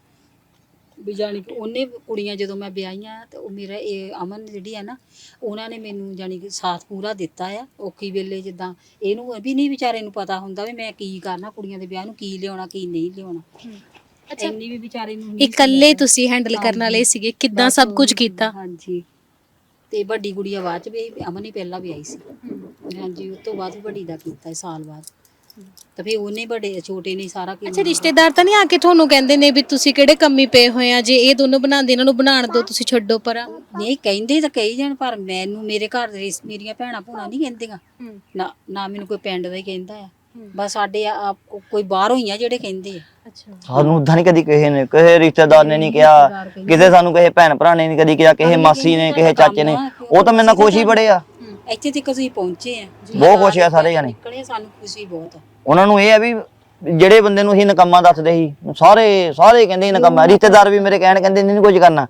ਵੀ ਜਾਣੀ ਕਿ ਉਹਨੇ ਕੁੜੀਆਂ ਜਦੋਂ ਮੈਂ ਵਿਆਹੀਆਂ ਤੇ ਉਹ ਮੇਰਾ ਇਹ ਅਮਨ ਜਿਹੜੀ ਹੈ ਨਾ ਉਹਨਾਂ ਨੇ ਮੈਨੂੰ ਜਾਣੀ ਕਿ ਸਾਥ ਪੂਰਾ ਦਿੱਤਾ ਆ ਔਖੀ ਵੇਲੇ ਜਿੱਦਾਂ ਇਹਨੂੰ ਵੀ ਨਹੀਂ ਵਿਚਾਰੇ ਨੂੰ ਪਤਾ ਹੁੰਦਾ ਵੀ ਮੈਂ ਕੀ ਕਰਨਾ ਕੁੜੀਆਂ ਦੇ ਵਿਆਹ ਨੂੰ ਕੀ ਲਿਆਉਣਾ ਕੀ ਨਹੀਂ ਲਿਆਉਣਾ। ਅੱਛਾ ਇੰਨੀ ਵੀ ਵਿਚਾਰੇ ਨੂੰ ਨਹੀਂ ਇਕੱਲੇ ਤੁਸੀਂ ਹੈਂਡਲ ਕਰਨ ਵਾਲੇ ਸੀਗੇ ਕਿੱਦਾਂ ਸਭ ਕੁਝ ਕੀਤਾ? ਹਾਂਜੀ। ਤੇ ਵੱਡੀ ਗੁੜੀਆ ਬਾਅਦ ਚ ਵੀ ਆਈ, ਅਮਨ ਹੀ ਪਹਿਲਾਂ ਵੀ ਆਈ ਸੀ ਹਾਂਜੀ ਉਸ ਤੋਂ ਬਾਅਦ ਵੱਡੀ ਦਾ ਕੀਤਾ ਸਾਲ ਬਾਅਦ। ਤੇ ਫਿਰ ਉਹਨੇ ਵੱਡੇ ਛੋਟੇ ਨੇ ਸਾਰਾ ਕੀਤਾ ਅੱਛਾ ਰਿਸ਼ਤੇਦਾਰ ਤਾਂ ਨਹੀਂ ਆ ਕੇ ਤੁਹਾਨੂੰ ਕਹਿੰਦੇ ਨੇ ਵੀ ਤੁਸੀਂ ਕਿਹੜੇ ਕੰਮੀ ਪਏ ਹੋਏ ਆ? ਜੇ ਇਹ ਦੋਨੋਂ ਬਣਾਉਂਦੇ ਇਹਨਾਂ ਨੂੰ ਬਣਾਉਣ ਦਿਓ ਤੁਸੀਂ ਛੱਡੋ ਪਰਾਂ। ਨਹੀਂ ਕਹਿੰਦੇ ਤਾਂ ਕਈ ਜਣ ਪਰ ਮੈਨੂੰ ਮੇਰੇ ਘਰ ਦੇ ਰਿਸ- ਮੇਰੀਆਂ ਭੈਣਾਂ ਭੂਣਾ ਨਹੀਂ ਕਹਿੰਦੀਆਂ। ਨਾ ਨਾ ਮੈਨੂੰ ਕੋਈ ਪਿੰਡ ਦਾ ਹੀ ਕਹਿੰਦਾ ਆ। ਬਸ ਸਾਡੇ ਆ ਕੋਈ ਬਾਹਰੋਂ ਹੀ ਆ ਜਿਹੜੇ ਕਹਿੰਦੇ ਆ। ਅੱਛਾ। ਸਾਨੂੰ ਉਦਾਂ ਨਹੀਂ ਕਦੀ ਕਿਸੇ ਨੇ ਕਿਸੇ ਰਿਸ਼ਤੇਦਾਰ ਨੇ ਨਹੀਂ ਕਿਹਾ ਕਿਸੇ ਸਾਨੂੰ ਕਿਸੇ ਭੈਣ ਭਰਾ ਨੇ ਨਹੀਂ ਕਦੀ ਕਿਹਾ ਕਿਸੇ ਮਾਸੀ ਨੇ ਕਿਸੇ ਚਾਚੇ ਨੇ। ਉਹ ਤਾਂ ਮੇਰੇ ਨਾਲ ਖੁਸ਼ ਹੀ ਬੜੇ ਆ। ਇੱਥੇ ਤੱਕ ਅਸੀਂ ਪਹੁੰਚੇ ਆ ਬਹੁਤ ਖੁਸ਼ ਆ ਸਾਰੇ ਜਾਣੇ। ਨਿਕਲੇ ਸਾਨੂੰ ਖੁਸ਼ੀ ਬਹੁਤ ਆ। ਉਹਨਾਂ ਨੂੰ ਇਹ ਆ ਵੀ ਜਿਹੜੇ ਬੰਦੇ ਨੂੰ ਅਸੀਂ ਨਕਮਾ ਦੱਸਦੇ ਸੀ ਸਾਰੇ ਸਾਰੇ ਕਹਿੰਦੇ ਸੀ ਨਕਮਾ। ਰਿਸ਼ਤੇਦਾਰ ਵੀ ਮੇਰੇ ਕਹਿਣ ਕਹਿੰਦੇ ਨਹੀਂ ਕੁਝ ਕਰਨਾ।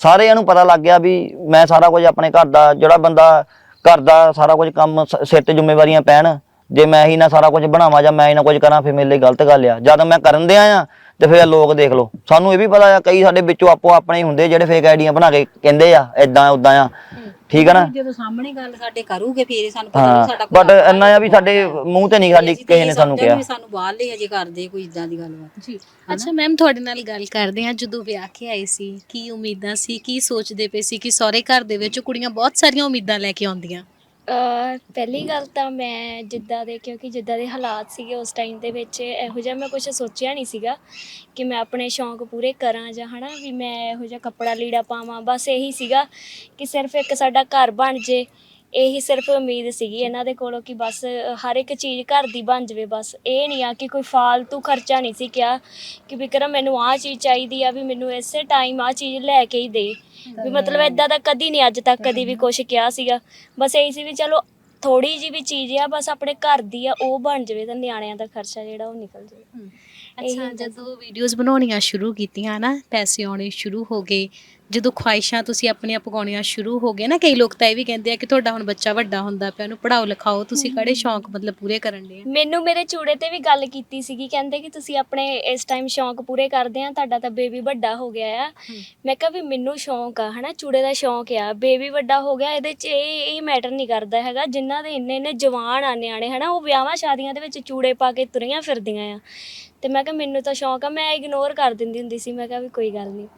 ਸਾਰਿਆਂ ਨੂੰ ਪਤਾ ਲੱਗ ਗਿਆ ਵੀ ਮੈਂ ਸਾਰਾ ਕੁਝ ਆਪਣੇ ਘਰ ਦਾ ਜਿਹੜਾ ਬੰਦਾ ਘਰ ਦਾ ਸਾਰਾ ਕੁਝ ਕੰਮ ਸ- ਸਿਰ ਤੇ ਜ਼ਿੰਮੇਵਾਰੀਆਂ ਪੈਣ ਜੇ ਮੈਂ ਹੀ ਨਾ ਸਾਰਾ ਕੁਝ ਬਣਾਵਾਂ ਜਾਂ ਮੈਂ ਹੀ ਨਾ ਕੁਝ ਕਰਾਂ ਫਿਰ ਮੇਰੇ ਲਈ ਗਲਤ ਗੱਲ ਆ। ਜਦ ਮੈਂ ਕਰਨ ਦਿਆਂ ਆ ਤੇ ਫਿਰ ਲੋਕ ਦੇਖ ਲਓ। ਸਾਨੂੰ ਇਹ ਵੀ ਪਤਾ ਆ ਕਈ ਸਾਡੇ ਵਿੱਚੋਂ ਆਪੋ ਆਪਣੇ ਹੀ ਹੁੰਦੇ ਜਿਹੜੇ ਫੇਕ ਆਈਡੀਆਂ ਬਣਾ ਕੇ ਕਹਿੰਦੇ ਆ ਇਦਾਂ ਉਦਾਂ ਆ। ਠੀਕ ਆ ਨਾ? ਜਦੋਂ ਸਾਹਮਣੇ ਗੱਲ ਸਾਡੇ ਕਰੂਗੇ ਫੇਰ ਸਾਨੂੰ ਪਤਾ ਸਾਡਾ ਬਟ ਇੰਨਾ ਆ ਵੀ ਸਾਡੇ ਮੂੰਹ ਤੇ ਨਹੀਂ ਸਾਡੀ ਕਿਸੇ ਨੇ ਸਾਨੂੰ ਕਿਹਾ। ਸਾਨੂੰ ਬਾਹਰਲੇ ਅਜੇ ਕਰਦੇ ਕੋਈ ਇਦਾਂ ਦੀ ਗੱਲਬਾਤ। ਜੀ। ਅੱਛਾ ਮੈਮ ਤੁਹਾਡੇ ਨਾਲ ਗੱਲ ਕਰਦੇ ਹਾਂ ਜਦੋਂ ਵਿਆਹ ਕੇ ਆਏ ਸੀ ਕੀ ਉਮੀਦਾਂ ਸੀ ਕੀ ਸੋਚਦੇ ਪਏ ਸੀ ਕਿ ਸਹੁਰੇ ਘਰ ਦੇ ਵਿੱਚ ਕੁੜੀਆਂ ਬਹੁਤ ਸਾਰੀਆਂ ਉਮੀਦਾਂ ਲੈ ਕੇ ਆਉਂਦੀਆਂ? ਪਹਿਲੀ ਗੱਲ ਤਾਂ ਮੈਂ ਜਿੱਦਾਂ ਦੇ, ਕਿਉਂਕਿ ਜਿੱਦਾਂ ਦੇ ਹਾਲਾਤ ਸੀਗੇ ਉਸ ਟਾਈਮ ਦੇ ਵਿੱਚ, ਇਹੋ ਜਿਹਾ ਮੈਂ ਕੁਝ ਸੋਚਿਆ ਨਹੀਂ ਸੀਗਾ ਕਿ ਮੈਂ ਆਪਣੇ ਸ਼ੌਂਕ ਪੂਰੇ ਕਰਾਂ ਜਾਂ ਹਨਾ, ਵੀ ਮੈਂ ਇਹੋ ਜਿਹਾ ਕੱਪੜਾ ਲੀੜਾ ਪਾਵਾਂ। ਬਸ ਇਹੀ ਸੀਗਾ ਕਿ ਸਿਰਫ ਇੱਕ ਸਾਡਾ ਘਰ ਬਣ ਜੇ। ਇਹੀ ਸਿਰਫ ਉਮੀਦ ਸੀਗੀ ਇਹਨਾਂ ਦੇ ਕੋਲੋਂ ਕਿ ਬਸ ਹਰ ਇੱਕ ਚੀਜ਼ ਘਰ ਦੀ ਬਣ ਜਵੇ ਬਸ। ਇਹ ਨਹੀਂ ਆ ਕਿ ਕੋਈ ਫਾਲਤੂ ਖਰਚਾ ਨਹੀਂ ਸੀ ਕਿਹਾ ਕਿ ਵਿਕਰਮ ਮੈਨੂੰ ਆਹ ਚੀਜ਼ ਚਾਹੀਦੀ ਆ ਵੀ ਮੈਨੂੰ ਇਸੇ ਟਾਈਮ ਆਹ ਚੀਜ਼ ਲੈ ਕੇ ਹੀ ਦੇ। ਵੀ ਮਤਲਬ ਇਦਾਂ ਦਾ ਕਦੀ ਨਹੀਂ ਅੱਜ ਤੱਕ ਕਦੀ ਵੀ ਕੁਝ ਕਿਹਾ ਸੀਗਾ। ਬਸ ਇਹੀ ਸੀ ਵੀ ਚਲੋ ਥੋੜੀ ਜੀ ਵੀ ਚੀਜ਼ ਆ ਬਸ ਆਪਣੇ ਘਰ ਦੀ ਆ ਉਹ ਬਣ ਜਵੇ ਤਾਂ ਨਿਆਣਿਆਂ ਦਾ ਖਰਚਾ ਜਿਹੜਾ ਉਹ ਨਿਕਲ ਜਾਵੇ। ਅੱਛਾ ਜਦੋਂ ਵੀਡੀਓਜ਼ ਬਣਾਉਣੀਆਂ ਸ਼ੁਰੂ ਕੀਤੀਆਂ ਨਾ ਪੈਸੇ ਆਉਣੇ ਸ਼ੁਰੂ ਹੋ ਗਏ ਜਦੋਂ ਖੁਆਇਸ਼ਾਂ ਤੁਸੀਂ ਆਪਣੀਆਂ ਪਕਾਉਣੀਆਂ ਸ਼ੁਰੂ ਹੋ ਗਏ ਨਾ ਕਈ ਲੋਕ ਤਾਂ ਇਹ ਵੀ ਕਹਿੰਦੇ ਆ ਕਿ ਤੁਹਾਡਾ ਹੁਣ ਬੱਚਾ ਵੱਡਾ ਹੁੰਦਾ ਪਿਆ ਉਹਨੂੰ ਪੜਾਓ ਲਿਖਾਓ ਤੁਸੀਂ ਕਿਹੜੇ ਸ਼ੌਂਕ ਮਤਲਬ ਪੂਰੇ ਕਰਨ ਦੇ ਮੈਨੂੰ ਮੇਰੇ ਚੂੜੇ ਤੇ ਵੀ ਗੱਲ ਕੀਤੀ ਸੀਗੀ ਕਹਿੰਦੇ ਕਿ ਤੁਸੀਂ ਆਪਣੇ ਇਸ ਟਾਈਮ ਸ਼ੌਂਕ ਪੂਰੇ ਕਰਦੇ ਆ ਤੁਹਾਡਾ ਤਾਂ ਬੇਬੀ ਵੱਡਾ ਹੋ ਗਿਆ ਆ। ਮੈਂ ਕਿਹਾ ਵੀ ਮੈਨੂੰ ਸ਼ੌਂਕ ਆ ਹਨਾ ਚੂੜੇ ਦਾ ਸ਼ੌਂਕ ਆ ਬੇਬੀ ਵੱਡਾ ਹੋ ਗਿਆ ਇਹਦੇ ਚ ਇਹ ਇਹ ਮੈਟਰ ਨਹੀਂ ਕਰਦਾ ਹੈਗਾ ਜਿਨ੍ਹਾਂ ਦੇ ਇੰਨੇ ਇੰਨੇ ਜਵਾਨ ਆ ਨਿਆਣੇ ਹਨਾ ਉਹ ਵਿਆਹਾਂ ਸ਼ਾਦੀਆਂ ਦੇ ਵਿੱਚ ਚੂੜੇ ਪਾ ਕੇ ਤੁਰੀਆਂ ਫਿਰਦੀਆਂ ਆ। ਤੇ ਮੈਂ ਕਿਹਾ ਮੈਨੂੰ ਤਾਂ ਸ਼ੌਂਕ ਆ ਮੈਂ ਇਗਨੋਰ ਕਰ ਦਿੰਦੀ ਹੁੰਦੀ ਸੀ ਮੈਂ ਕਿਹਾ ਵੀ ਕੋਈ ਗੱਲ ਨਹੀਂ।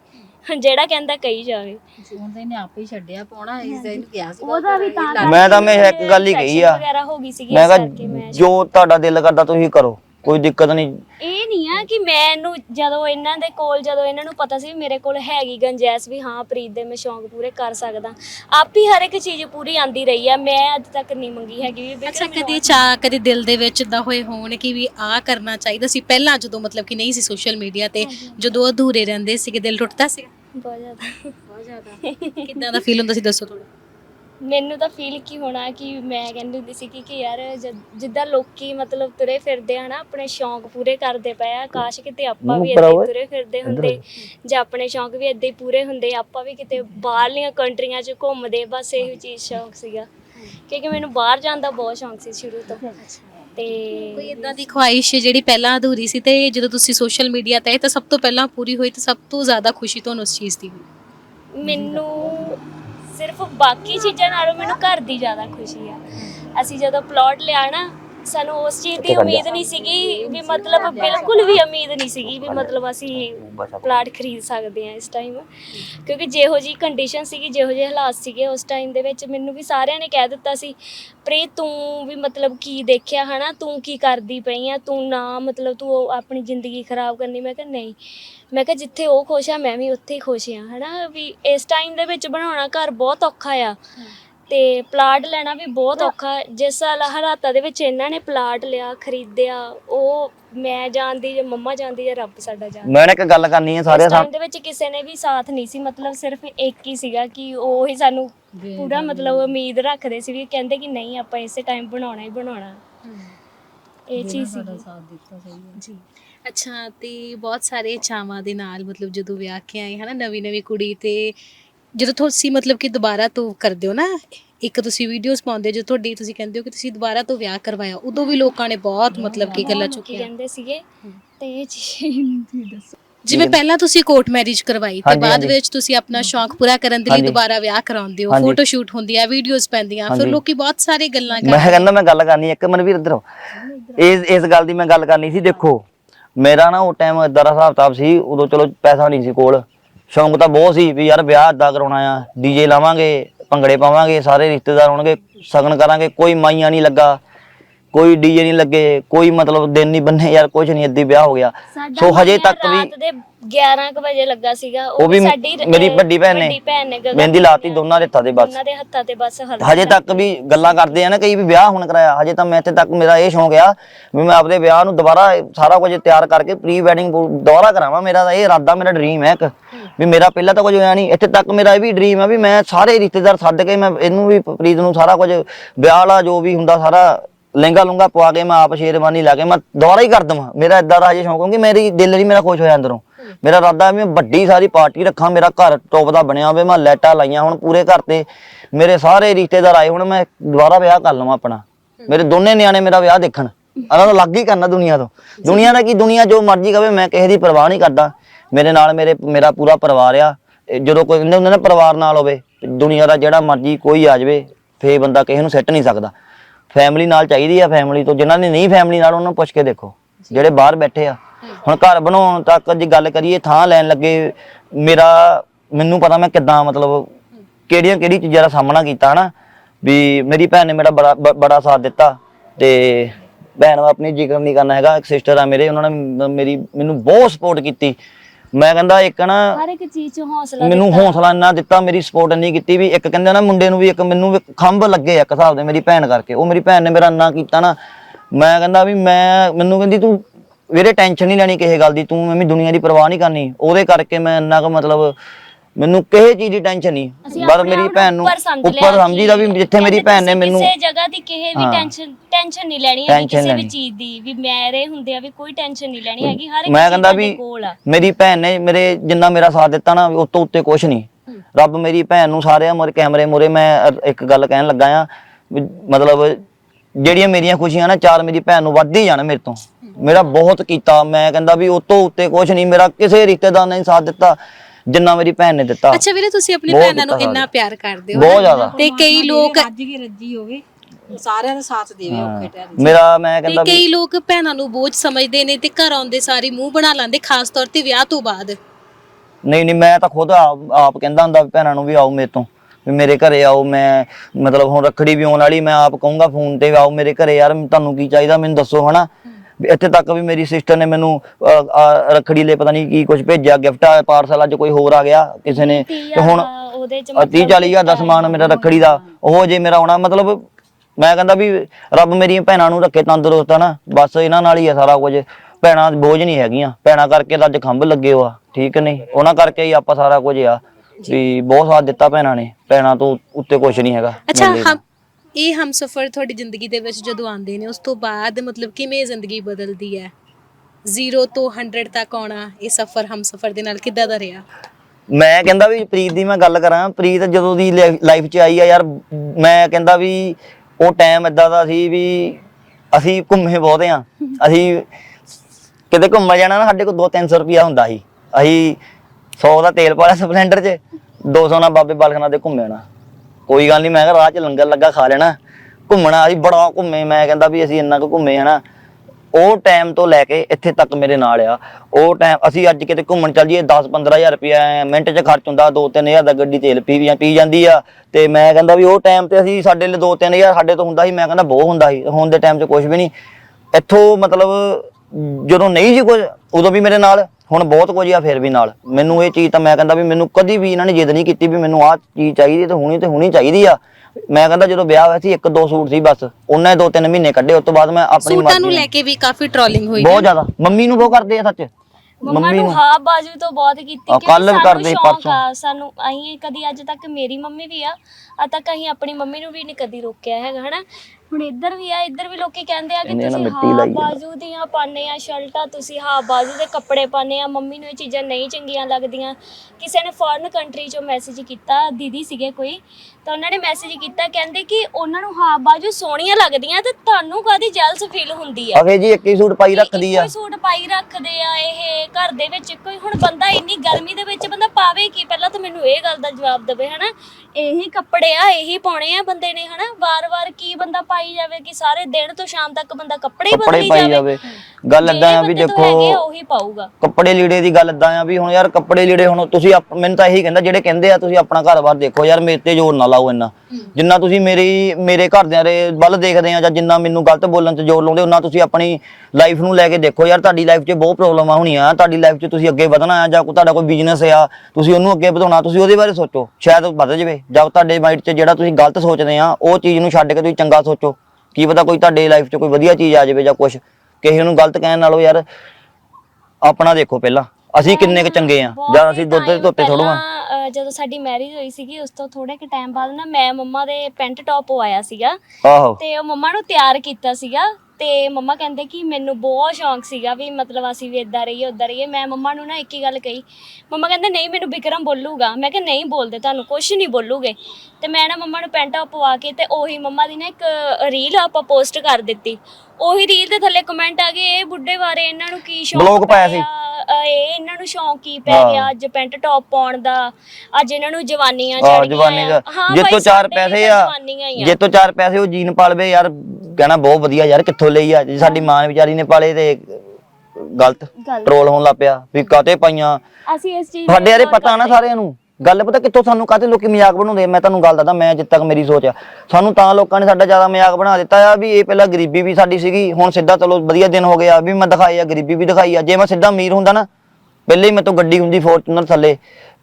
ਜਿਹੜਾ ਕਹਿੰਦਾ ਕਹੀ ਜਾਵੇ। ਉਹਦਾ ਇਹਨੇ ਆਪੇ ਹੀ ਛੱਡਿਆ ਪਾਉਣਾ ਇਸ ਦਾ ਇਹਨੂੰ ਕਿਹਾ ਸੀ ਉਹਦਾ ਵੀ ਤਾਂ ਮੈਂ ਤਾਂ ਹਮੇਸ਼ਾ ਇੱਕ ਗੱਲ ਹੀ ਕਹੀ ਆ। ਵਗੈਰਾ ਹੋ ਗਈ ਸੀਗੀ ਮੈਂ ਇਸ ਕਰਕੇ ਕਿਹਾ ਮੈਂ ਜੋ ਤੁਹਾਡਾ ਦਿਲ ਕਰਦਾ ਤੁਸੀਂ ਕਰੋ। ਕੋਈ ਦਿੱਕਤ ਨਹੀਂ। ਇਹ ਨਹੀਂ ਆ ਕਿ ਮੈਨੂੰ ਜਦੋਂ ਇਹਨਾਂ ਦੇ ਕੋਲ ਜਦੋਂ ਇਹਨਾਂ ਨੂੰ ਪਤਾ ਸੀ ਵੀ ਮੇਰੇ ਕੋਲ ਹੈਗੀ ਗੰਜੈਸ ਵੀ ਹਾਂ ਪ੍ਰੀਤ ਦੇ ਮੈਂ ਸ਼ੌਂਕ ਪੂਰੇ ਕਰ ਸਕਦਾ। ਆਪ ਹੀ ਹਰ ਇੱਕ ਚੀਜ਼ ਪੂਰੀ ਆਂਦੀ ਰਹੀ ਆ। ਮੈਂ ਅੱਜ ਤੱਕ ਨਹੀਂ ਮੰਗੀ ਹੈਗੀ ਵੀ ਅੱਛਾ ਕਦੇ ਚਾਹ ਕਦੇ ਦਿਲ ਦੇ ਵਿੱਚ ਇਦਾਂ ਹੋਏ ਹੋਣ ਕਿ ਵੀ ਆਹ ਕਰਨਾ ਚਾਹੀਦਾ ਸੀ? ਪਹਿਲਾਂ ਜਦੋਂ ਮਤਲਬ ਕਿ ਨਹੀਂ ਸੀ ਸੋਸ਼ਲ ਮੀਡੀਆ ਤੇ ਜਦੋਂ ਅਧੂਰੇ ਰਹਿੰਦੇ ਸੀਗੇ ਦਿਲ ਟੁੱਟਦਾ ਸੀ ਬਹੁਤ ਜ਼ਿਆਦਾ। ਬਹੁਤ ਜ਼ਿਆਦਾ। ਕਿੱਦਾਂ ਦਾ ਫੀਲ ਹੁੰਦਾ ਸੀ? ਦੱਸੋ ਥੋੜਾ ਮੈਨੂੰ ਤਾਂ ਫੀਲ ਕੀ ਹੋਣਾ ਕਿ ਮੈਂ ਕਹਿੰਦੀ ਹੁੰਦੀ ਸੀ ਕਿ ਕਿ ਯਾਰ ਜਦ- ਜਿੱਦਾਂ ਲੋਕੀ ਮਤਲਬ ਤੁਰੇ ਫਿਰਦੇ ਆ ਨਾ ਆਪਣੇ ਸ਼ੌਂਕ ਪੂਰੇ ਕਰਦੇ ਪਏ ਆ ਕਾਸ਼ ਕਿਤੇ ਆਪਾਂ ਵੀ ਏਦਾਂ ਹੀ ਤੁਰੇ ਫਿਰਦੇ ਹੁੰਦੇ ਜਾਂ ਆਪਣੇ ਸ਼ੌਂਕ ਵੀ ਏਦਾਂ ਹੀ ਪੂਰੇ ਹੁੰਦੇ ਆਪਾਂ ਵੀ ਕਿਤੇ ਬਾਹਰਲੀਆਂ ਕੰਟਰੀਆਂ 'ਚ ਘੁੰਮਦੇ ਬਸ ਇਹੋ ਚੀਜ਼ ਸ਼ੌਂਕ ਸੀਗਾ। ਕਿਉਂਕਿ ਮੈਨੂੰ ਬਾਹਰ ਜਾਣ ਦਾ ਬਹੁਤ ਸ਼ੌਂਕ ਸੀ ਸ਼ੁਰੂ ਤੋਂ। ਤੇ ਕੋਈ ਇਦਾਂ ਦੀ ਖੁਆਇਸ਼ ਜਿਹੜੀ ਪਹਿਲਾਂ ਅਧੂਰੀ ਸੀ ਤੇ ਜਦੋਂ ਤੁਸੀਂ ਸੋਸ਼ਲ ਮੀਡੀਆ ਤੇ ਆਏ ਤਾਂ ਸਭ ਤੋਂ ਪਹਿਲਾਂ ਪੂਰੀ ਹੋਈ ਤੇ ਸਭ ਤੋਂ ਜ਼ਿਆਦਾ ਖੁਸ਼ੀ ਤੁਹਾਨੂੰ ਉਸ ਚੀਜ਼ ਦੀ ਹੋਈ? ਮੈਨੂੰ ਸਿਰਫ ਬਾਕੀ ਚੀਜ਼ਾਂ ਨਾਲੋਂ ਮੈਨੂੰ ਘਰ ਦੀ ਜ਼ਿਆਦਾ ਖੁਸ਼ੀ ਆ। ਅਸੀਂ ਜਦੋਂ ਪਲਾਟ ਲਿਆ ਨਾ ਸਾਨੂੰ ਉਸ ਚੀਜ਼ ਦੀ ਉਮੀਦ ਨਹੀਂ ਸੀਗੀ ਵੀ ਮਤਲਬ ਬਿਲਕੁਲ ਵੀ ਉਮੀਦ ਨਹੀਂ ਸੀਗੀ ਵੀ ਮਤਲਬ ਅਸੀਂ ਪਲਾਟ ਖਰੀਦ ਸਕਦੇ ਆ ਇਸ ਟਾਈਮ ਕਿਉਂਕਿ ਜਿਹੋ ਜੀ ਕੰਡੀਸ਼ਨ ਸੀਗੀ ਜਿਹੋ ਜਿਹੇ ਹਾਲਾਤ ਸੀਗੇ ਉਸ ਟਾਈਮ ਦੇ ਵਿੱਚ ਮੈਨੂੰ ਵੀ ਸਾਰਿਆਂ ਨੇ ਕਹਿ ਦਿੱਤਾ ਸੀ ਪ੍ਰੀਤ ਤੂੰ ਵੀ ਮਤਲਬ ਕੀ ਦੇਖਿਆ ਹਨਾ? ਤੂੰ ਕੀ ਕਰਦੀ ਪਈ ਆ? ਤੂੰ ਨਾ ਮਤਲਬ ਤੂੰ ਉਹ ਆਪਣੀ ਜ਼ਿੰਦਗੀ ਖਰਾਬ ਕਰਨੀ। ਮੈਂ ਕਿਹਾ ਨਹੀਂ। ਮੈਂ ਕਿਹਾ ਜਿੱਥੇ ਉਹ ਖੁਸ਼ ਆ ਮੈਂ ਵੀ ਉੱਥੇ ਹੀ ਖੁਸ਼ ਆ। ਹਨਾ ਵੀ ਇਸ ਟਾਈਮ ਦੇ ਵਿੱਚ ਬਣਾਉਣਾ ਘਰ ਬਹੁਤ ਔਖਾ ਆ। ਤੇ ਪਲਾਟ ਲੈਣਾ ਵੀ ਬਹੁਤ ਔਖਾ ਹੈ। ਜਿਸ ਹਾਲ- ਹਾਲਾਤਾਂ ਦੇ ਵਿੱਚ ਇਹਨਾਂ ਨੇ ਪਲਾਟ ਲਿਆ ਖਰੀਦਿਆ ਉਹ ਮੈਂ ਜਾਣਦੀ ਜਾਂ ਮੰਮਾ ਜਾਣਦੀ ਜਾਂ ਰੱਬ ਸਾਡਾ ਜਾਣਦਾ। ਮੈਂ ਨਾ ਇੱਕ ਗੱਲ ਕਰਨੀ ਹੈ ਸਾਰੇ ਟਾਈਮ ਦੇ ਵਿੱਚ ਕਿਸੇ ਨੇ ਵੀ ਸਾਥ ਨਹੀਂ ਸੀ ਮਤਲਬ ਸਿਰਫ ਇੱਕ ਹੀ ਸੀਗਾ ਕਿ ਉਹ ਹੀ ਸਾਨੂੰ ਪੂਰਾ ਮਤਲਬ ਉਮੀਦ ਰੱਖਦੇ ਸੀ ਵੀ ਕਹਿੰਦੇ ਕਿ ਨਹੀਂ ਆਪਾਂ ਇਸੇ ਟਾਈਮ ਬਣਾਉਣਾ ਹੀ ਬਣਾਉਣਾ। ਇਹ ਚੀਜ਼ ਸੀ ਸਾਥ ਦਿੱਤਾ ਸਹੀ ਹੈ। ਜੀ। ਅੱਛਾ ਤੇ ਬਹੁਤ ਸਾਰੇ ਚਾਵਾਂ ਦੇ ਨਾਲ ਮਤਲਬ ਜਦੋਂ ਵਿਆਹ ਕੇ ਆਏ ਹਨਾ ਨਵੀਂ ਨਵੀਂ ਕੁੜੀ ਤੇ ਜਦੋਂ ਤੁਸੀਂ ਮਤਲਬ ਕਿ ਦੁਬਾਰਾ ਤੋਂ ਕਰਦੇ ਹੋ ਨਾ ਇੱਕ ਤੁਸੀਂ ਵੀਡੀਓਜ਼ ਪਾਉਂਦੇ ਹੋ, ਜਦੋਂ ਤੁਹਾਡੀ ਤੁਸੀਂ ਕਹਿੰਦੇ ਹੋ ਕਿ ਤੁਸੀਂ ਦੁਬਾਰਾ ਤੋਂ ਵਿਆਹ ਕਰਵਾਇਆ ਉਦੋਂ ਵੀ ਲੋਕਾਂ ਨੇ ਬਹੁਤ ਮਤਲਬ ਕਿ ਗੱਲਾਂ ਕੀ ਚੁੱਕੀਆਂ ਕਹਿੰਦੇ ਸੀਗੇ ਤੇ ਇਹ ਚੀਜ਼ ਦੱਸੋ ਜਿਵੇਂ ਪਹਿਲਾਂ ਤੁਸੀਂ ਕੋਰਟ ਮੈਰਿਜ ਕਰਵਾਈ ਤੇ ਹਾਂਜੀ, ਬਾਅਦ ਹਾਂਜੀ। ਵਿੱਚ ਤੁਸੀਂ ਆਪਣਾ ਸ਼ੌਂਕ ਪੂਰਾ ਕਰਨ ਦੇ ਲਈ ਹਾਂਜੀ। ਦੁਬਾਰਾ ਵਿਆਹ ਕਰਾਉਂਦੇ ਹੋ ਹਾਂਜੀ। ਫੋਟੋ ਸ਼ੂਟ ਹੁੰਦੀ ਆ ਵੀਡੀਓਜ਼ ਪੈਂਦੀਆਂ ਫਿਰ ਹਾਂਜੀ। ਲੋਕੀ ਬਹੁਤ ਸਾਰੇ ਗੱਲਾਂ ਮੈਂ ਕਰਦੇ ਕਹਿੰਦਾ ਮੈਂ ਗੱਲ ਕਰਨੀ ਇੱਕ ਮਨਵੀਰ ਇੱਧਰ ਆਓ। ਇਸ ਇਸ ਗੱਲ ਦੀ ਮੈਂ ਗੱਲ ਕਰਨੀ ਸੀ ਦੇਖੋ ਮੇਰਾ ਨਾ ਉਹ ਟਾਈਮ ਇਦਾਂ ਦਾ ਹਿਸਾਬ ਕਿਤਾਬ ਸੀ ਉਦੋਂ ਚਲੋ ਪੈਸਾ ਨਹੀਂ ਸੀ ਕੋਲ ਸ਼ੌਂਕ ਤਾਂ ਬਹੁਤ ਸੀ ਵੀ ਯਾਰ ਵਿਆਹ ਏਦਾਂ ਕਰਾਉਣਾ ਆ ਡੀਜੇ ਲਾਵਾਂਗੇ ਭੰਗੜੇ ਪਾਵਾਂਗੇ ਸਾਰੇ ਰਿਸ਼ਤੇਦਾਰ ਹੋਣਗੇ ਸ਼ਗਨ ਕਰਾਂਗੇ ਕੋਈ ਮਾਈਆਂ ਨਹੀਂ ਲੱਗਾ ਕੋਈ ਡੀਜੇ ਨਹੀਂ ਲੱਗੇ ਕੋਈ ਮਤਲਬ ਦਿਨ ਨਹੀਂ ਬੰਨੇ ਯਾਰ ਕੁਝ ਨਹੀਂ ਹੀ ਵਿਆਹ ਹੋ ਗਿਆ। ਸੋ ਹਜੇ ਤੱਕ ਵੀ ਰਾਤ ਦੇ 11 ਕੁ ਵਜੇ ਲੱਗਾ ਸੀਗਾ ਉਹ ਵੀ ਸਾਡੀ ਮੇਰੀ ਵੱਡੀ ਭੈਣ ਨੇ ਮਹਿੰਦੀ ਲਾਤੀ ਦੋਨਾਂ ਦੇ ਹੱਥਾਂ ਤੇ ਬਸ। ਉਹਨਾਂ ਦੇ ਹੱਥਾਂ ਤੇ ਬਸ ਹਜੇ ਤੱਕ ਵੀ ਗੱਲਾਂ ਕਰਦੇ ਆ ਨਾ ਕਈ ਵੀ ਵਿਆਹ ਹੁਣ ਕਰਾਇਆ ਹਜੇ ਤਾਂ ਮੈਂ ਇੱਥੇ ਤੱਕ ਮੇਰਾ ਇਹ ਸ਼ੌਂਕ ਆ ਵੀ ਮੈਂ ਆਪਦੇ ਵਿਆਹ ਨੂੰ ਦੁਬਾਰਾ ਸਾਰਾ ਕੁਝ ਤਿਆਰ ਕਰਕੇ ਪ੍ਰੀ ਵੈਡਿੰਗ ਦੁਬਾਰਾ ਕਰਾਵਾਂ ਮੇਰਾ ਤਾਂ ਇਹ ਇਰਾਦਾ ਮੇਰਾ ਡ੍ਰੀਮ ਹੈ ਇੱਕ। ਵੀ ਮੇਰਾ ਪਹਿਲਾਂ ਤਾਂ ਕੁਝ ਹੋਇਆ ਨਹੀਂ। ਇੱਥੇ ਤੱਕ ਮੇਰਾ ਇਹ ਵੀ ਡ੍ਰੀਮ ਆ ਵੀ ਮੈਂ ਸਾਰੇ ਰਿਸ਼ਤੇਦਾਰ ਸੱਦ ਕੇ ਮੈਂ ਇਹਨੂੰ ਵੀ ਪ੍ਰੀਤ ਨੂੰ ਸਾਰਾ ਕੁਝ ਵਿਆਹ ਵਾਲਾ ਜੋ ਵੀ ਹੁੰਦਾ ਸਾਰਾ ਲਹਿੰਗਾ ਲੁੰਗਾ ਪਵਾ ਕੇ ਮੈਂ ਆਪ ਸ਼ੇਰਵਾਨੀ ਲਾ ਕੇ ਮੈਂ ਦੁਬਾਰਾ ਹੀ ਕਰ ਦਵਾਂ। ਮੇਰਾ ਇਦਾਂ ਦਾ ਹਜੇ ਸ਼ੌਂਕ ਕਿਉਂਕਿ ਮੇਰੀ ਦਿਲ ਨਹੀਂ ਮੇਰਾ ਖੁਸ਼ ਹੋਇਆ ਅੰਦਰੋਂ। ਮੇਰਾ ਇਰਾਦਾ ਵੀ ਮੈਂ ਵੱਡੀ ਸਾਰੀ ਪਾਰਟੀ ਰੱਖਾਂ, ਮੇਰਾ ਘਰ ਟੌਪ ਦਾ ਬਣਿਆ ਹੋਵੇ, ਮੈਂ ਲਾਈਟਾਂ ਲਾਈਆਂ ਹੁਣ ਪੂਰੇ ਘਰ ਤੇ। ਮੇਰੇ ਸਾਰੇ ਰਿਸ਼ਤੇਦਾਰ ਆਏ ਹੁਣ, ਮੈਂ ਦੁਬਾਰਾ ਵਿਆਹ ਕਰ ਲਵਾਂ ਆਪਣਾ। ਮੇਰੇ ਦੋਨੇ ਨਿਆਣੇ ਮੇਰਾ ਵਿਆਹ ਦੇਖਣ। ਉਹਨਾਂ ਦਾ ਲੱਗ ਹੀ ਕਰਨਾ ਦੁਨੀਆ ਤੋਂ। ਦੁਨੀਆ ਦਾ ਕੀ, ਦੁਨੀਆ ਜੋ ਮਰਜ਼ੀ ਕਵੇ, ਮੈਂ ਕਿਸੇ ਦੀ ਪਰਵਾਹ ਨਹੀਂ ਕਰਦਾ। ਮੇਰੇ ਨਾਲ ਮੇਰੇ, ਮੇਰਾ ਪੂਰਾ ਪਰਿਵਾਰ ਆ। ਜਦੋਂ ਕੋਈ ਕਹਿੰਦੇ ਹੁੰਦੇ ਨਾ ਪਰਿਵਾਰ ਨਾਲ ਹੋਵੇ, ਦੁਨੀਆ ਦਾ ਜਿਹੜਾ ਮਰਜ਼ੀ ਕੋਈ ਆ ਜਾਵੇ ਫੇ ਬੰਦਾ ਕਿਸੇ ਨੂੰ ਸੈੱਟ ਨਹੀਂ ਸਕਦਾ। ਫੈਮਿਲੀ ਨਾਲ ਚਾਹੀਦੀ ਆ ਫੈਮਿਲੀ ਤੋਂ, ਜਿਨ੍ਹਾਂ ਨੇ ਨਹੀਂ ਫੈਮਿਲੀ ਨਾਲ, ਉਹਨਾਂ ਨੂੰ ਪੁੱਛ ਕੇ ਦੇਖੋ, ਜਿਹੜੇ ਬਾਹਰ ਬੈਠੇ ਆ। ਹੁਣ ਘਰ ਬਣਾਉਣ ਤੱਕ ਜੇ ਗੱਲ ਕਰੀਏ, ਥਾਂ ਲੈਣ ਲੱਗੇ, ਮੇਰਾ, ਮੈਨੂੰ ਪਤਾ ਮੈਂ ਕਿੱਦਾਂ ਮਤਲਬ ਕਿਹੜੀਆਂ ਕਿਹੜੀ ਚੀਜ਼ਾਂ ਦਾ ਸਾਹਮਣਾ ਕੀਤਾ, ਹਨਾ? ਵੀ ਮੇਰੀ ਭੈਣ ਨੇ ਮੇਰਾ ਬੜਾ ਬੜਾ ਸਾਥ ਦਿੱਤਾ, ਤੇ ਭੈਣ ਆਪਣੀ ਜ਼ਿਕਰ ਨਹੀਂ ਕਰਨਾ ਹੈਗਾ, ਇੱਕ ਸਿਸਟਰ ਆ ਮੇਰੇ, ਉਹਨਾਂ ਨੇ ਮੇਰੀ, ਮੈਨੂੰ ਬਹੁਤ ਸਪੋਰਟ ਕੀਤੀ। ਮੈਂ ਕਹਿੰਦਾ ਇੱਕ ਨਾ ਹਰ ਇੱਕ ਚੀਜ਼ 'ਚ ਹੌਸਲਾ ਮੈਨੂੰ ਦਿੱਤਾ। ਹੌਸਲਾ ਇੰਨਾ ਦਿੱਤਾ ਮੇਰੀ ਸਪੋਰਟ ਇੰਨੀ ਕੀਤੀ ਵੀ ਇੱਕ ਕਹਿੰਦੇ ਨਾ ਮੁੰਡੇ ਨੂੰ ਵੀ ਇੱਕ ਮੈਨੂੰ ਵੀ ਖੰਭ ਲੱਗੇ ਇੱਕ ਹਿਸਾਬ ਦੇ ਮੇਰੀ ਭੈਣ ਕਰਕੇ ਉਹ ਮੇਰੀ ਭੈਣ ਨੇ ਮੇਰਾ ਇੰਨਾ ਕੀਤਾ ਨਾ ਮੈਂ ਕਹਿੰਦਾ ਵੀ ਮੈਂ ਮੈਨੂੰ ਕਹਿੰਦੀ ਤੂੰ ਵੀਰੇ ਟੈਨਸ਼ਨ ਨਹੀਂ ਲੈਣੀ ਕਿਸੇ ਗੱਲ ਦੀ ਤੂੰ ਐਵੇਂ ਦੁਨੀਆ ਦੀ ਪਰਵਾਹ ਨਹੀਂ ਕਰਨੀ ਉਹਦੇ ਕਰਕੇ ਮੈਂ ਇੰਨਾ ਕੁ ਮਤਲਬ ਮੈਨੂੰ ਕਿਸੇ ਚੀਜ਼ ਦੀ ਟੈਨਸ਼ਨ ਨਹੀਂ। ਪਰ ਮੇਰੀ ਭੈਣ ਨੂੰ ਉੱਪਰ ਸਮਝ ਸਮਝੀਦਾ ਵੀ ਜਿੱਥੇ ਮੇਰੀ ਭੈਣ ਨੇ ਮੈਨੂੰ ਕਿਸੇ ਜਗ੍ਹਾ ਦੀ ਕਿਸੇ ਵੀ ਹਾਂ। ਟੈਨਸ਼ਨ ਟੈਨਸ਼ਨ ਨਹੀਂ ਲੈਣੀ Tension ਕਿਸੇ ਵੀ। ਚੀਜ਼ ਦੀ ਵੀ ਮੇਰੇ ਹੁੰਦੇ ਆ ਵੀ ਕੋਈ ਟੈਨਸ਼ਨ ਨਹੀਂ ਲੈਣੀ ਹੈਗੀ ਹਰ ਇੱਕ ਮੈਂ ਕਹਿੰਦਾ ਵੀ ਮੇਰੀ ਭੈਣ ਨੇ ਮੇਰੇ ਜਿੰਨਾ ਮੇਰਾ ਸਾਥ ਦਿੱਤਾ ਨਾ ਉਸ ਤੋਂ ਉੱਤੇ ਕੁਝ ਨਹੀਂ। ਰੱਬ ਮੇਰੀ ਭੈਣ ਨੂੰ ਸਾਰਿਆਂ ਮੋਰੇ ਕੈਮਰੇ ਮੋਰੇ ਮੈਂ ਇੱਕ ਗੱਲ ਕਹਿਣ ਲੱਗਾ ਆ ਮਤਲਬ ਜਿਹੜੀਆਂ ਮੇਰੀਆਂ ਖੁਸ਼ੀਆਂ ਨਾ ਚਾਰ ਮੇਰੀ ਭੈਣ ਨੂੰ ਵੱਧ ਹੀ ਜਾਣ ਮੇਰੇ ਤੋਂ। ਮੇਰਾ ਬਹੁਤ ਕੀਤਾ ਮੈਂ ਕਹਿੰਦਾ ਵੀ ਉਸ ਤੋਂ ਉੱਤੇ ਕੁਝ ਨਹੀਂ ਮੇਰਾ ਕਿਸੇ ਰਿਸ਼ਤੇਦਾਰ ਨੀ ਸਾਥ ਦਿੱਤਾ। ਜਿੰਨਾ ਮੇਰੀ ਭੈਣ ਨੇ ਦਿੱਤਾ। ਅੱਛਾ ਵੀਰੇ ਤੁਸੀਂ ਆਪਣੀ ਬਹੁਤ ਭੈਣਾਂ ਨੂੰ ਦਿੱਤਾ ਇੰਨਾ ਪਿਆਰ ਕਰਦੇ ਹੋ ਬਹੁਤ ਜ਼ਿਆਦਾ। ਤੇ ਕਈ ਲੋਕ ਰੱਜ ਕੇ ਰੱਜੀ ਹੋਵੇ ਸਾਰਿਆਂ ਦਾ ਸਾਥ ਦੇਵੇ ਔਖੇ ਟਾਈਮ ਮੇਰਾ ਮੈਂ ਤੇ ਕਹਿੰਦਾ ਵੀ ਕਈ ਲੋਕ ਭੈਣਾਂ ਨੂੰ ਬੋਝ ਸਮਝਦੇ ਨੇ ਤੇ ਘਰ ਆਉਂਦੇ ਸਾਰੀ ਮੂੰਹ ਬਣਾ ਲਾਂਦੇ ਖਾਸ ਤੌਰ ਤੇ ਵਿਆਹ ਤੋਂ ਬਾਅਦ। ਨਹੀਂ ਨਹੀਂ ਮੈਂ ਤਾਂ ਖੁਦ ਆਪ ਆਪ ਕਹਿੰਦਾ ਹੁੰਦਾ ਵੀ ਭੈਣਾਂ ਨੂੰ ਵੀ ਆਓ ਮੇਰੇ ਤੋਂ। ਵੀ ਮੇਰੇ ਘਰੇ ਆਓ ਮੈਂ ਮਤਲਬ ਹੁਣ ਰੱਖੜੀ ਵੀ ਆਉਣ ਵਾਲੀ ਮੈਂ ਆਪ ਕਹੂੰਗਾ ਫੋਨ ਤੇ ਵੀ ਆਓ ਮੇਰੇ ਘਰੇ ਯਾਰ ਤੁਹਾਨੂੰ ਕੀ ਚਾਹੀਦਾ? ਮੈਨੂੰ ਦੱਸੋ ਹਨਾ? ਇੱਥੇ ਤੱਕ ਵੀ ਮੇਰੀ ਸਿਸਟਰ ਨੇ ਮੈਨੂੰ ਰੱਖੜੀ ਲਈ ਪਤਾ ਨਹੀਂ ਕੀ ਕੁਝ ਭੇਜਿਆ ਗਿਫਟ ਆ ਪਾਰਸਲ ਅੱਜ ਕੋਈ ਹੋਰ ਆ ਗਿਆ ਕਿਸੇ ਨੇ। ਤੇ ਹੁਣ ਉਹਦੇ 'ਚ 30 40 ਹਜ਼ਾਰ ਦਾ ਸਮਾਨ ਮੇਰਾ ਰੱਖੜੀ ਦਾ ਉਹ ਜੇ ਮੇਰਾ ਆਉਣਾ ਮਤਲਬ ਮੈਂ ਕਹਿੰਦਾ ਵੀ ਰੱਬ ਮੇਰੀਆਂ ਭੈਣਾਂ ਨੂੰ ਰੱਖੇ ਤੰਦਰੁਸਤ ਹਨਾ? ਬਸ ਇਹਨਾਂ ਨਾਲ ਹੀ ਆ ਸਾਰਾ ਕੁਝ। ਭੈਣਾਂ ਬੋਝ ਨਹੀਂ ਹੈਗੀਆਂ। ਭੈਣਾਂ ਕਰਕੇ ਤਾਂ ਅੱਜ ਖੰਭ ਲੱਗੇ ਹੋ ਆ ਠੀਕ ਨਹੀਂ? ਉਹਨਾਂ ਕਰਕੇ ਹੀ ਆਪਾਂ ਸਾਰਾ ਕੁਝ ਆ। ਵੀ ਬਹੁਤ ਸਾਥ ਦਿੱਤਾ ਭੈਣਾਂ ਨੇ। ਭੈਣਾਂ ਤੋਂ ਉੱਤੇ ਕੁਝ ਨਹੀਂ ਹੈਗਾ। ਅੱਛਾ ਇਹ ਹਮਸਫਰ ਤੁਹਾਡੀ ਜ਼ਿੰਦਗੀ ਦੇ ਵਿੱਚ ਜਦੋਂ ਆਉਂਦੇ ਨੇ, ਉਸ ਤੋਂ ਬਾਅਦ ਮਤਲਬ ਕਿਵੇਂ ਜ਼ਿੰਦਗੀ ਬਦਲਦੀ ਹੈ? 0 ਤੋਂ 100 ਤੱਕ ਆਉਣਾ, ਇਹ ਸਫ਼ਰ ਹਮਸਫਰ ਦੇ ਨਾਲ ਕਿੱਦਾਂ ਦਾ ਰਿਹਾ? ਮੈਂ ਕਹਿੰਦਾ ਵੀ ਪ੍ਰੀਤ ਦੀ ਮੈਂ ਗੱਲ ਕਰਾਂ, ਪ੍ਰੀਤ ਜਦੋਂ ਦੀ ਲਾਈਫ 'ਚ ਆਈ ਆ ਯਾਰ, ਮੈਂ ਕਹਿੰਦਾ ਵੀ ਉਹ ਟਾਈਮ ਇਦਾਂ ਦਾ ਸੀ ਵੀ ਅਸੀਂ ਘੁੰਮੇ ਬਹੁਤ ਆ। ਅਸੀਂ ਕਿਤੇ ਘੁੰਮਣ ਜਾਣਾ ਨਾ, ਸਾਡੇ ਕੋਲ 2-300 ਰੁਪਿਆ ਹੁੰਦਾ ਸੀ। ਅਸੀਂ 100 ਦਾ ਤੇਲ ਪਾਇਆ ਸਪਲੈਂਡਰ 'ਚ 200 ਨਾਲ ਬਾਬੇ ਬਾਲਖਣਾ ਦੇ ਘੁੰਮੇ ਆਣਾ ਕੋਈ ਗੱਲ ਨਹੀਂ, ਮੈਂ ਕਿਹਾ ਰਾਹ 'ਚ ਲੰਗਰ ਲੱਗਾ ਖਾ ਲੈਣਾ। ਘੁੰਮਣਾ ਅਸੀਂ ਬੜਾ ਘੁੰਮੇ, ਮੈਂ ਕਹਿੰਦਾ ਵੀ ਅਸੀਂ ਇੰਨਾ ਕੁ ਘੁੰਮੇ ਹਨਾ। ਉਹ ਟਾਈਮ ਤੋਂ ਲੈ ਕੇ ਇੱਥੇ ਤੱਕ ਮੇਰੇ ਨਾਲ ਆ। ਉਹ ਟਾਈਮ ਅਸੀਂ ਅੱਜ ਕਿਤੇ ਘੁੰਮਣ ਚੱਲ ਜਾਈਏ 10-15000 ਰੁਪਇਆ ਮਿੰਟ 'ਚ ਖਰਚ ਹੁੰਦਾ 2-3000 ਦਾ ਗੱਡੀ ਤੇਲ ਪੀ ਵੀ ਪੀ ਜਾਂਦੀ ਆ। ਤੇ ਮੈਂ ਕਹਿੰਦਾ ਵੀ ਉਹ ਟਾਈਮ ਤੇ ਅਸੀਂ ਸਾਡੇ ਲਈ 2-3000 ਸਾਡੇ ਤੋਂ ਹੁੰਦਾ ਸੀ, ਮੈਂ ਕਹਿੰਦਾ ਬਹੁਤ ਹੁੰਦਾ ਸੀ। ਹੁਣ ਦੇ ਟਾਈਮ 'ਚ ਕੁਝ ਵੀ ਨਹੀਂ। ਇੱਥੋਂ ਮਤਲਬ ਜਦੋਂ ਨਹੀਂ ਸੀ ਕੁਝ ਉਦੋਂ ਵੀ ਮੇਰੇ ਨਾਲ ਹੁਣ ਬਹੁਤ ਕੁਝ ਆ ਫਿਰ ਵੀ ਨਾਲ। ਮੈਨੂੰ ਇਹ ਚੀਜ਼ ਤਾਂ ਮੈਂ ਕਹਿੰਦਾ ਵੀ ਮੈਨੂੰ ਕਦੀ ਵੀ ਇਹਨਾਂ ਨੇ ਜਿੱਦ ਨਹੀਂ ਕੀਤੀ ਵੀ ਮੈਨੂੰ ਆਹ ਚੀਜ਼ ਚਾਹੀਦੀ ਤੇ ਹੁਣੀ ਤੇ ਹੁਣੀ ਚਾਹੀਦੀ ਆ। ਮੈਂ ਕਹਿੰਦਾ ਜਦੋਂ ਵਿਆਹ ਹੋਇਆ ਸੀ ਇੱਕ ਦੋ ਸੂਟ ਸੀ ਬਸ ਉਹਨਾਂ ਦੋ ਤਿੰਨ ਮਹੀਨੇ ਕੱਢੇ ਉਸ ਤੋਂ ਬਾਅਦ ਮੈਂ ਆਪਣੀ ਸੂਟਾਂ ਨੂੰ ਲੈ ਕੇ ਵੀ ਕਾਫੀ ਟ੍ਰੋਲਿੰਗ ਹੋਈ ਬਹੁਤ ਜ਼ਿਆਦਾ। ਮੰਮੀ ਨੂੰ ਬਹੁਤ ਕਰਦੇ ਆ ਸੱਚ। ਮੰਮਾ ਨੂੰ ਹਾਂ ਬਾਜੂ ਤੋਂ ਬਹੁਤ ਕੀਤੀ ਵੀ ਸਾਨੂੰ ਕਰਦੇ, ਪਰਸੋਂ। ਸਾਨੂੰ ਅਸੀਂ ਕਦੀ ਅੱਜ ਤੱਕ ਮੇਰੀ ਮੰਮੀ ਵੀ ਆ ਅੱਜ ਤੱਕ ਅਸੀਂ ਆਪਣੀ ਮੰਮੀ ਨੂੰ ਵੀ ਨਹੀਂ ਕਦੀ ਰੋਕਿਆ ਹੈਗਾ ਹਨਾ? ਹੁਣ ਇੱਧਰ ਵੀ ਆ ਇੱਧਰ ਵੀ ਲੋਕੀ ਕਹਿੰਦੇ ਆ ਕਿ ਇਹਨੇ ਨਾ ਤੁਸੀਂ ਮਿੱਟੀ ਹਾਂ ਲਾਈ ਆ। ਬਾਜੂ ਦੀਆਂ ਪਾਣੇ ਆ ਸ਼ਰਟਾਂ ਤੁਸੀਂ ਹਾਂ ਬਾਜੂ ਦੇ ਕੱਪੜੇ ਪਾਣੇ ਆ ਮੰਮੀ ਨੂੰ ਇਹ ਚੀਜ਼ਾਂ ਨਹੀਂ ਚੰਗੀਆਂ ਲੱਗਦੀਆਂ। ਕਿਸੇ ਨੇ ਫੋਰਨ ਕੰਟਰੀ ਚੋਂ ਮੈਸੇਜ ਕੀਤਾ ਦੀਦੀ ਸੀਗੇ ਕੋਈ ਤਾਂ ਉਹਨਾਂ ਨੇ ਮੈਸੇਜ ਕੀਤਾ ਕਹਿੰਦੇ ਕਿ ਉਹਨਾਂ ਨੂੰ ਹਾਂ ਬਾਜੂ ਸੋਹਣੀਆਂ ਲੱਗਦੀਆਂ ਤੇ ਤੁਹਾਨੂੰ ਕਾਦੀ ਜੈਲਸ ਫੀਲ ਹੁੰਦੀ ਆ? ਅਗੇ ਜੀ ਇੱਕ ਹੀ ਸੂਟ ਪਾਈ ਰੱਖਦੀ ਆ। ਕੋਈ ਸੂਟ ਪਾਈ ਰੱਖਦੇ ਆ ਇਹ ਘਰ ਦੇ ਵਿੱਚ ਕੋਈ ਹੁਣ ਬੰਦਾ ਇੰਨੀ ਗਰਮੀ ਦੇ ਵਿੱਚ ਬੰਦਾ ਪਾਵੇ ਕੀ? ਪਹਿਲਾਂ ਤਾਂ ਮੈਨੂੰ ਇਹ ਗੱਲ ਦਾ ਜਵਾਬ ਦੇਵੇ ਹਨਾ? ਇਹੀ ਕੱਪੜੇ ਆ ਇਹੀ ਪਾਉਣੇ ਆ ਬੰਦੇ ਨੇ ਹਨਾ? ਵਾਰ-ਵਾਰ ਕੀ ਬੰਦਾ ਪਾਈ ਜਾਵੇ ਕਿ ਸਾਰੇ ਦਿਨ ਤੋਂ ਸ਼ਾਮ ਤੱਕ ਬੰਦਾ ਕੱਪੜੇ ਹੀ ਕੱਪੜੇ ਬਦਲੀ ਪਾਈ ਜਾਵੇ? ਜਾਵੇ। ਗੱਲ ਏਦਾਂ ਆ ਵੀ ਜਿਹੜੇ ਬੰਦੇ ਤੋਂ ਹੈਗੇ ਆ, ਦੇਖੋ ਉਹੀ ਪਾਊਗਾ। ਕੱਪੜੇ ਲੀੜੇ ਦੀ ਗੱਲ ਏਦਾਂ ਆ ਵੀ ਹੁਣ ਯਾਰ ਕੱਪੜੇ ਲੀੜੇ ਹੁਣ ਤੁਸੀਂ ਆਪ- ਮੈਨੂੰ ਤਾਂ ਇਹੀ ਕਹਿੰਦਾ ਜਿਹੜੇ ਕਹਿੰਦੇ ਆ ਤੁਸੀਂ ਆਪਣਾ ਘਰ-ਬਾਰ ਦੇਖੋ ਯਾਰ ਮੇਰੇ ਤੇ ਜ਼ੋਰ ਨਾ ਲਾਓ ਇੰਨਾ। ਜਿੰਨਾ ਤੁਸੀਂ ਮੇਰੀ ਮੇਰੇ ਘਰਦਿਆਂ ਦੇ ਵੱਲ ਦੇਖਦੇ ਆ ਜਾਂ ਜਿੰਨਾ ਮੈਨੂੰ ਗਲਤ ਬੋਲਣ 'ਚ ਜ਼ੋਰ ਲਾਉਂਦੇ ਉਹਨਾਂ ਤੁਸੀਂ ਆਪਣੀ ਲਾਈਫ ਨੂੰ ਲੈ ਕੇ ਦੇਖੋ। ਯਾਰ ਤੁਹਾਡੀ ਲਾਈਫ 'ਚ ਬਹੁਤ ਪ੍ਰੋਬਲਮਾਂ ਹੋਣੀਆਂ। ਤੁਹਾਡੀ ਲਾਈਫ 'ਚ ਤੁਸੀਂ ਅੱਗੇ ਵਧਣਾ ਆ ਜਾਂ ਕੋਈ ਤੁਹਾਡਾ ਕੋਈ ਬਿਜ਼ਨਸ ਆ ਤੁਸੀਂ ਉਹਨੂੰ ਅੱਗੇ ਵਧਾਉਣਾ ਤੁਸੀਂ ਉਹਦੇ ਬਾਰੇ ਸੋਚੋ। ਸ਼ਾਇਦ ਵਧ ਜਾਵੇ। ਜਦ ਤੁਹਾਡੇ ਮਾਈਂਡ 'ਚ ਜਿਹੜਾ ਤੁਸੀਂ ਗਲਤ ਸੋਚਦੇ ਆ ਉਹ ਚੀਜ਼ ਨੂੰ ਛੱਡ ਕੇ ਤੁਸੀਂ ਚੰਗਾ ਸੋਚੋ। ਕੀ ਪਤਾ ਕੋਈ ਤੁਹਾਡੇ ਲਾਈਫ 'ਚ ਕੋਈ ਵਧੀਆ ਚੀਜ਼ ਆ ਜਾਵੇ ਜਾਂ ਕੁਝ ਕਿਸੇ ਨੂੰ ਗਲਤ ਕਹਿਣ ਨਾਲੋਂ ਯਾਰ ਆਪਣਾ ਦੇਖੋ ਪਹਿਲਾਂ। ਅਸੀਂ ਕਿੰਨੇ ਕੁ ਚੰਗੇ ਆ ਜਾਂ ਅਸੀਂ ਦੁੱਧ ਦੇ ਧੋਤੇ ਥੋੜੋ ਆ। ਪਹਿਲਾਂ, ਅਹ, ਜਦੋਂ ਸਾਡੀ ਮੈਰਿਜ ਹੋਈ ਸੀਗੀ ਉਸ ਤੋਂ ਥੋੜੇ ਕਿ ਟਾਈਮ ਬਾਅਦ ਨਾ ਮੈਂ ਮੰਮਾ ਦੇ ਪੈਂਟ ਟੌਪ ਪਵਾਇਆ ਸੀਗਾ। ਆਹੋ। ਤੇ ਉਹ ਮੰਮਾ ਨੂੰ ਤਿਆਰ ਕੀਤਾ ਸੀਗਾ। ਤੇ ਮੰਮਾ ਕਹਿੰਦੇ ਕਿ ਮੈਨੂੰ ਬਹੁਤ ਸ਼ੌਂਕ ਸੀਗਾ ਵੀ ਮਤਲਬ ਅਸੀਂ ਵੀ ਇਦਾਂ ਰਹੀਏ ਉਦਾਂ ਰਹੀਏ। ਮੈਂ ਮੰਮਾ ਨੂੰ ਨਾ ਇੱਕ ਹੀ ਗੱਲ ਕਹੀ। ਮੰਮਾ ਕਹਿੰਦੇ ਨਹੀਂ ਮੈਨੂੰ ਵਿਕਰਮ ਬੋਲੂਗਾ। ਮੈਂ ਕਿਹਾ ਨਹੀਂ ਬੋਲਦੇ ਤੁਹਾਨੂੰ ਕੁਝ ਨਹੀਂ ਬੋਲੂਗੇ। ਤੇ ਮੈਂ ਨਾ ਮੰਮਾ ਨੂੰ ਪੈਂਟ ਪਵਾ ਕੇ ਤੇ ਉਹੀ ਮੰਮਾ ਦੀ ਨਾ ਇੱਕ ਰੀਲ ਆਪਾਂ ਪੋਸਟ ਕਰ ਦਿੱਤੀ। ਉਹੀ ਰੀਲ ਦੇ ਥੱਲੇ ਕਮੈਂਟ ਆ ਗਏ ਇਹ ਬੁੱਢੇ ਬਾਰੇ ਇਹਨਾਂ ਨੂੰ ਕੀ ਸ਼ੌਂਕ ਪਾਇਆ ਸੀ। ਅਹ ਇਹ ਇਹਨਾਂ ਨੂੰ ਸ਼ੌਂਕ ਕੀ ਪੈ ਹਾਂ। ਗਿਆ ਅੱਜ ਪੈਂਟ ਟੌਪ ਪਾਉਣ ਦਾ? ਅੱਜ ਇਹਨਾਂ ਨੂੰ ਜਵਾਨੀਆਂ ਆ ਚੜ ਜਵਾਨੀ ਦਾ। ਜੇ ਭਾਈ ਤੋਂ ਚਾਰ ਸਾਡੇ ਪੈਸੇ ਤਾਂ ਆ ਜਵਾਨੀਆਂ ਹੀ ਜੇ ਤੋਂ ਚਾਰ ਪੈਸੇ ਉਹ ਜੀਨ ਪਾਲਵੇ ਯਾਰ ਕਹਿਣਾ ਬਹੁਤ ਵਧੀਆ ਯਾਰ ਕਿੱਥੋਂ ਲਈ ਆ? ਜੇ ਸਾਡੀ ਮਾਂ ਵਿਚਾਰੀ ਨੇ ਪਾਲੇ ਤੇ ਗਲਤ ਗਲਤ। ਟਰੋਲ ਹੋਣ ਲੱਗ ਪਿਆ। ਵੀ ਕਾਤੇ ਪਾਈਆਂ? ਅਸੀਂ ਇਸ ਚੀਜ਼ ਸਾਡੇ ਯਾਰੇ ਬਹੁਤ ਪਤਾ ਨਾ ਸਾਰਿਆਂ ਨੂੰ। ਗੱਲ ਪਤਾ ਕਿੱਥੋਂ ਸਾਨੂੰ ਕਾਹਦੇ ਲੋਕੀ ਮਜ਼ਾਕ ਬਣਾਉਂਦੇ ਆ। ਮੈਂ ਤੁਹਾਨੂੰ ਗੱਲ ਦੱਸਦਾ ਮੈਂ ਜਿੱਦ ਤੱਕ ਮੇਰੀ ਸੋਚ ਆ। ਸਾਨੂੰ ਤਾਂ ਲੋਕਾਂ ਨੇ ਸਾਡਾ ਜ਼ਿਆਦਾ ਮਜ਼ਾਕ ਬਣਾ ਦਿੱਤਾ ਆ ਵੀ ਇਹ ਪਹਿਲਾਂ ਗਰੀਬੀ ਵੀ ਸਾਡੀ ਸੀਗੀ ਹੁਣ ਸਿੱਧਾ ਚਲੋ ਵਧੀਆ ਦਿਨ ਹੋ ਗਿਆ ਵੀ ਮੈਂ ਦਿਖਾਈ ਆ ਗਰੀਬੀ ਵੀ ਦਿਖਾਈ ਆ। ਜੇ ਮੈਂ ਸਿੱਧਾ ਅਮੀਰ ਹੁੰਦਾ ਨਾ ਪਹਿਲੇ ਹੀ ਮੇਰੇ ਤੋਂ ਗੱਡੀ ਹੁੰਦੀ ਫੋਰਚੂਨਰ ਥੱਲੇ।